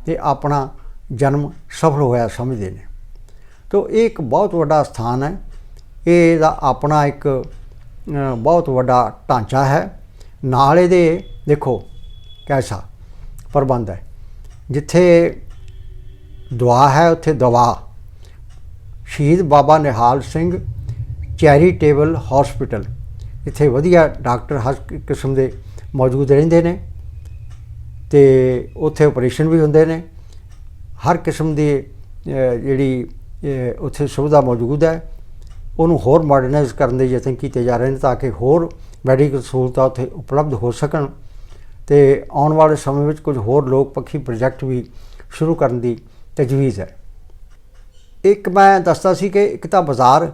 ਤੇ ਆਪਣਾ ਜਨਮ ਸਫਲ ਹੋਇਆ ਸਮਝਦੇ ਨੇ। ਤੋ ਇਹ ਇੱਕ ਬਹੁਤ ਵੱਡਾ ਸਥਾਨ ਹੈ। ਇਹਦਾ ਆਪਣਾ ਇੱਕ ਬਹੁਤ ਵੱਡਾ ਢਾਂਚਾ ਹੈ। ਨਾਲ ਇਹਦੇ, ਦੇਖੋ, ਕੈਸਾ ਪ੍ਰਬੰਧ ਹੈ। ਜਿੱਥੇ ਦੁਆ ਹੈ, ਉੱਥੇ ਦਵਾ। Shaheed Baba Nihal Singh charitable hospital. ਇੱਥੇ ਵਧੀਆ ਡਾਕਟਰ ਹਰ ਕਿਸਮ ਦੇ ਮੌਜੂਦ ਰਹਿੰਦੇ ਨੇ ਤੇ ਉੱਥੇ ਆਪਰੇਸ਼ਨ ਵੀ ਹੁੰਦੇ ਨੇ। ਹਰ ਕਿਸਮ ਦੀ ਜਿਹੜੀ ਉੱਥੇ ਸੁਵਿਧਾ ਮੌਜੂਦ ਹੈ। ਉਹਨੂੰ ਹੋਰ ਮਾਡਰਨਾਈਜ਼ ਕਰਨ ਦੇ ਯਤਨ ਕੀਤੇ ਜਾ ਰਹੇ ਨੇ ਤਾਂ ਕਿ ਹੋਰ ਮੈਡੀਕਲ ਸਹੂਲਤਾਂ ਉੱਥੇ ਉਪਲਬਧ ਹੋ ਸਕਣ। ਤੇ ਆਉਣ ਵਾਲੇ ਸਮੇਂ ਵਿੱਚ ਕੁਝ ਹੋਰ ਲੋਕ ਪੱਖੀ ਪ੍ਰੋਜੈਕਟ ਵੀ ਸ਼ੁਰੂ ਕਰਨ ਦੀ ਤਜਵੀਜ਼ ਹੈ। ਇੱਕ ਮੈਂ ਦੱਸਦਾ ਸੀ ਕਿ ਇੱਕ ਤਾਂ ਬਾਜ਼ਾਰ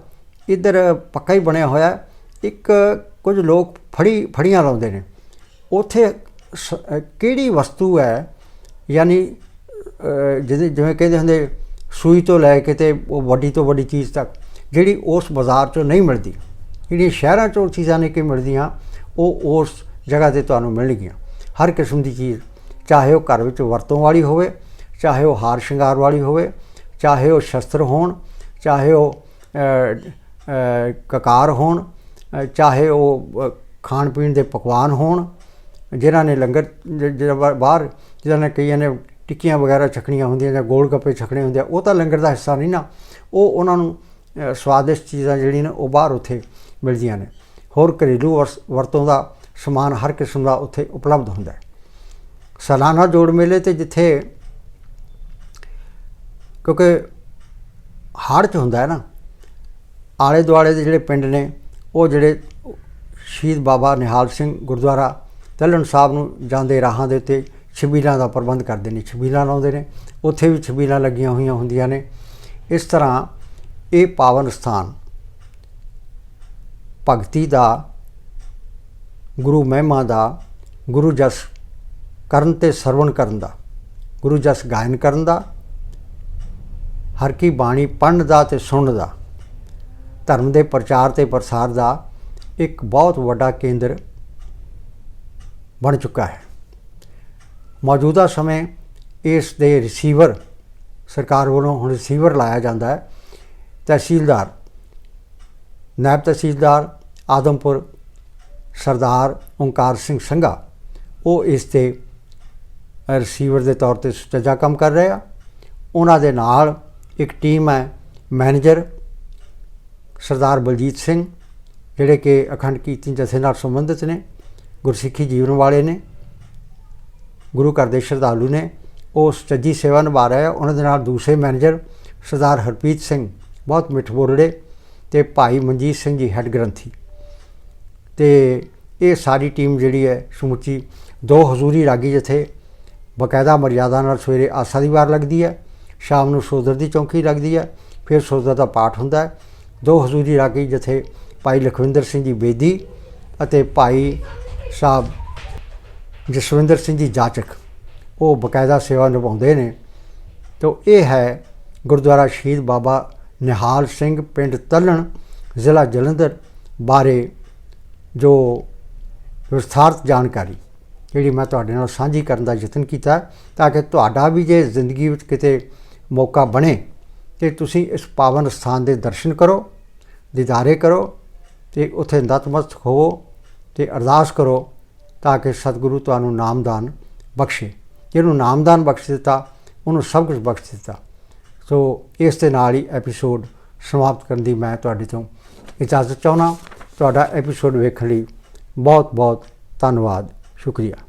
ਇੱਧਰ ਪੱਕਾ ਹੀ ਬਣਿਆ ਹੋਇਆ ਇੱਕ ਕੁਝ ਲੋਕ ਫੜੀ, ਫੜੀਆਂ ਲਾਉਂਦੇ ਨੇ। ਉੱਥੇ ਸ- ਕਿਹੜੀ ਵਸਤੂ ਹੈ? ਯਾਨੀ ਜਿਹਦੇ, ਜਿਵੇਂ ਕਹਿੰਦੇ ਹੁੰਦੇ, ਸੂਈ ਤੋਂ ਲੈ ਕੇ ਤੇ ਉਹ ਵੱਡੀ ਤੋਂ ਵੱਡੀ ਚੀਜ਼ ਤੱਕ, ਜਿਹੜੀ ਉਸ ਬਾਜ਼ਾਰ 'ਚੋਂ ਨਹੀਂ ਮਿਲਦੀ। ਜਿਹੜੀਆਂ ਸ਼ਹਿਰਾਂ 'ਚੋਂ ਚੀਜ਼ਾਂ ਨਹੀਂ ਕਿ ਮਿਲਦੀਆਂ, ਉਹ ਉਸ ਜਗ੍ਹਾ ਤੇ ਤੁਹਾਨੂੰ ਮਿਲਣਗੀਆਂ। ਹਰ ਕਿਸਮ ਦੀ ਚੀਜ਼, ਚਾਹੇ ਉਹ ਘਰ ਵਿੱਚ ਵਰਤੋਂ ਵਾਲੀ ਹੋਵੇ, ਚਾਹੇ ਉਹ ਹਾਰ ਸ਼ਿੰਗਾਰ ਵਾਲੀ ਹੋਵੇ, ਚਾਹੇ ਉਹ ਸ਼ਸਤਰ ਹੋਣ, ਚਾਹੇ ਉਹ ਕਕਾਰ ਹੋਣ ਚਾਹੇ ਉਹ ਖਾਣ ਪੀਣ ਦੇ ਪਕਵਾਨ ਹੋਣ, ਜਿਨ੍ਹਾਂ ਨੇ ਲੰਗਰ ਜਿਹੜਾ ਬਾ- ਬਾਹਰ ਜਿਹਨਾਂ ਨੇ ਕਈਆਂ ਨੇ ਟਿੱਕੀਆਂ ਵਗੈਰਾ ਛਕਣੀਆਂ ਹੁੰਦੀਆਂ ਜਾਂ ਗੋਲ ਗੱਪੇ ਛਕਣੇ ਹੁੰਦੇ ਆ, ਉਹ ਤਾਂ ਲੰਗਰ ਦਾ ਹਿੱਸਾ ਨਹੀਂ ਨਾ। ਉਹ ਉਹਨਾਂ ਨੂੰ ਸਵਾਦਿਸ਼ਟ ਚੀਜ਼ਾਂ ਜਿਹੜੀਆਂ ਨੇ, ਉਹ ਬਾਹਰ ਉੱਥੇ ਮਿਲਦੀਆਂ ਨੇ। ਹੋਰ ਘਰੇਲੂ ਵਰਸ- ਵਰਤੋਂ ਦਾ ਸਮਾਨ ਹਰ ਕਿਸਮ ਦਾ ਉੱਥੇ ਉਪਲਬਧ ਹੁੰਦਾ ਹੈ। ਸਾਲਾਨਾ ਜੋੜ ਮੇਲੇ ਤੇ ਜਿੱਥੇ ਕਿਉਂਕਿ ਹੜ੍ਹ ਚ ਹੁੰਦਾ ਹੈ ਨਾ, ਆਲੇ ਦੁਆਲੇ ਦੇ ਜਿਹੜੇ ਪਿੰਡ ਨੇ, ਉਹ ਜਿਹੜੇ ਸ਼ਹੀਦ ਬਾਬਾ ਨਿਹਾਲ ਸਿੰਘ ਗੁਰਦੁਆਰਾ ਤਲਣ ਸਾਹਿਬ ਨੂੰ ਜਾਂਦੇ ਰਾਹਾਂ ਦੇ ਉੱਤੇ ਛਬੀਲਾਂ ਦਾ ਪ੍ਰਬੰਧ ਕਰਦੇ ਨੇ, ਛਬੀਲਾਂ ਲਾਉਂਦੇ ਨੇ, ਉੱਥੇ ਵੀ ਛਬੀਲਾਂ ਲੱਗੀਆਂ ਹੋਈਆਂ ਹੁੰਦੀਆਂ ਨੇ। ਇਸ ਤਰ੍ਹਾਂ ਇਹ ਪਾਵਨ ਸਥਾਨ ਭਗਤੀ ਦਾ ਗੁਰੂ ਮਹਿਮਾ ਦਾ ਗੁਰੂ ਜਸ ਕਰਨ ਤੇ ਸਰਵਣ ਕਰਨ ਦਾ, ਗੁਰੂ ਜਸ ਗਾਇਨ ਕਰਨ ਦਾ, ਹਰ ਕੀ ਬਾਣੀ ਪੜ੍ਹਨ ਦਾ ਤੇ ਸੁਣਨ ਦਾ, ਧਰਮ ਦੇ ਪ੍ਰਚਾਰ ਤੇ ਪ੍ਰਸਾਰ ਦਾ ਇੱਕ ਬਹੁਤ ਵੱਡਾ ਕੇਂਦਰ ਬਣ ਚੁੱਕਾ ਹੈ। ਮੌਜੂਦਾ ਸਮੇਂ ਇਸ ਦੇ ਰਿਸੀਵਰ ਸਰਕਾਰ ਵੱਲੋਂ ਹੁਣ ਰਿਸੀਵਰ ਲਾਇਆ ਜਾਂਦਾ ਹੈ। ਤਹਿਸੀਲਦਾਰ, ਨਾਇਬ ਤਹਿਸੀਲਦਾਰ, ਆਦਮਪੁਰ ਸਰਦਾਰ ਓਂਕਾਰ ਸਿੰਘ ਸੰਘਾ। ਉਹ ਇਸ ਤੇ ਰਿਸੀਵਰ ਦੇ ਤੌਰ ਤੇ ਸੁਚੱਜਾ ਕੰਮ ਕਰ ਰਹੇ ਆ। ਉਹਨਾਂ ਦੇ ਨਾਲ ਇੱਕ ਟੀਮ ਹੈ ਮੈਨੇਜਰ ਸਰਦਾਰ ਬਲਜੀਤ ਸਿੰਘ, ਜਿਹੜੇ ਕਿ ਅਖੰਡ ਕੀਰਤਨ ਜਥੇ ਨਾਲ ਸੰਬੰਧਿਤ ਨੇ, ਗੁਰਸਿੱਖੀ ਜੀਵਨ ਵਾਲੇ ਨੇ, ਗੁਰੂ ਘਰ ਦੇ ਸ਼ਰਧਾਲੂ ਨੇ। ਉਹ ਸੁਚੱਜੀ ਸੇਵਾ ਨਿਭਾ ਰਹੇ ਆ। ਉਹਨਾਂ ਦੇ ਨਾਲ ਦੂਸਰੇ ਮੈਨੇਜਰ ਸਰਦਾਰ ਹਰਪ੍ਰੀਤ ਸਿੰਘ, ਬਹੁਤ ਮਿੱਠ ਬੋਲੜੇ ਤੇ ਭਾਈ ਮਨਜੀਤ ਸਿੰਘ ਜੀ ਹੈੱਡ ਗ੍ਰੰਥੀ। ਤੇ ਇਹ ਸਾਰੀ ਟੀਮ ਜਿਹੜੀ ਹੈ ਸਮੁੱਚੀ ਦੋ ਹਜ਼ੂਰੀ ਰਾਗੀ ਜਥੇ ਬਕਾਇਦਾ ਮਰਿਆਦਾ ਨਾਲ ਸਵੇਰੇ ਆਸਾ ਦੀ ਵਾਰ ਲੱਗਦੀ ਹੈ, ਸ਼ਾਮ ਨੂੰ ਸੋਦਰ ਦੀ ਚੌਂਕੀ ਲੱਗਦੀ ਹੈ, ਫਿਰ ਸੋਦਰ ਦਾ ਪਾਠ ਹੁੰਦਾ ਹੈ। ਦੋ ਹਜ਼ੂਰੀ ਰਾਗੀ ਜਥੇ ਭਾਈ ਲਖਵਿੰਦਰ ਸਿੰਘ ਜੀ ਬੇਦੀ ਅਤੇ ਭਾਈ ਸਾਹਿਬ ਜਸਵਿੰਦਰ ਸਿੰਘ ਜੀ ਜਾਚਕ ਉਹ ਬਕਾਇਦਾ ਸੇਵਾ ਨਿਭਾਉਂਦੇ ਨੇ। ਤੋਂ ਇਹ ਹੈ ਗੁਰਦੁਆਰਾ ਸ਼ਹੀਦ ਬਾਬਾ ਨਿਹਾਲ ਸਿੰਘ ਪਿੰਡ ਤਲਣ, ਜ਼ਿਲ੍ਹਾ ਜਲੰਧਰ ਬਾਰੇ ਜੋ ਵਿਸਥਾਰਤ ਜਾਣਕਾਰੀ, ਜਿਹੜੀ ਮੈਂ ਤੁਹਾਡੇ ਨਾਲ ਸਾਂਝੀ ਕਰਨ ਦਾ ਯਤਨ ਕੀਤਾ, ਤਾਂ ਕਿ ਤੁਹਾਡਾ ਵੀ ਜੇ ਜ਼ਿੰਦਗੀ ਵਿੱਚ ਕਿਤੇ ਮੌਕਾ ਬਣੇ, ਤੇ ਤੁਸੀਂ ਇਸ ਪਾਵਨ ਸਥਾਨ ਦੇ ਦਰਸ਼ਨ ਕਰੋ, ਦੀਦਾਰੇ ਕਰੋ, ਤੇ ਉੱਥੇ ਨਤਮਸਤਕ ਹੋਵੋ, ਤੇ ਅਰਦਾਸ ਕਰੋ, ਤਾਂ ਕਿ ਸਤਿਗੁਰੂ ਤੁਹਾਨੂੰ ਨਾਮਦਾਨ ਬਖਸ਼ੇ। ਜਿਹਨੂੰ ਨਾਮਦਾਨ ਬਖਸ਼ ਦਿੱਤਾ, ਉਹਨੂੰ ਸਭ ਕੁਝ ਬਖਸ਼ ਦਿੱਤਾ। ਸੋ ਇਸ ਦੇ ਨਾਲ ਹੀ ਐਪੀਸੋਡ ਸਮਾਪਤ ਕਰਨ ਦੀ ਮੈਂ ਤੁਹਾਡੇ ਤੋਂ ਇਜਾਜ਼ਤ ਚਾਹੁੰਦਾ ਤੁਹਾਡਾ ਐਪੀਸੋਡ ਵੇਖਣ ਲਈ ਬਹੁਤ ਬਹੁਤ ਧੰਨਵਾਦ। ਸ਼ੁਕਰੀਆ।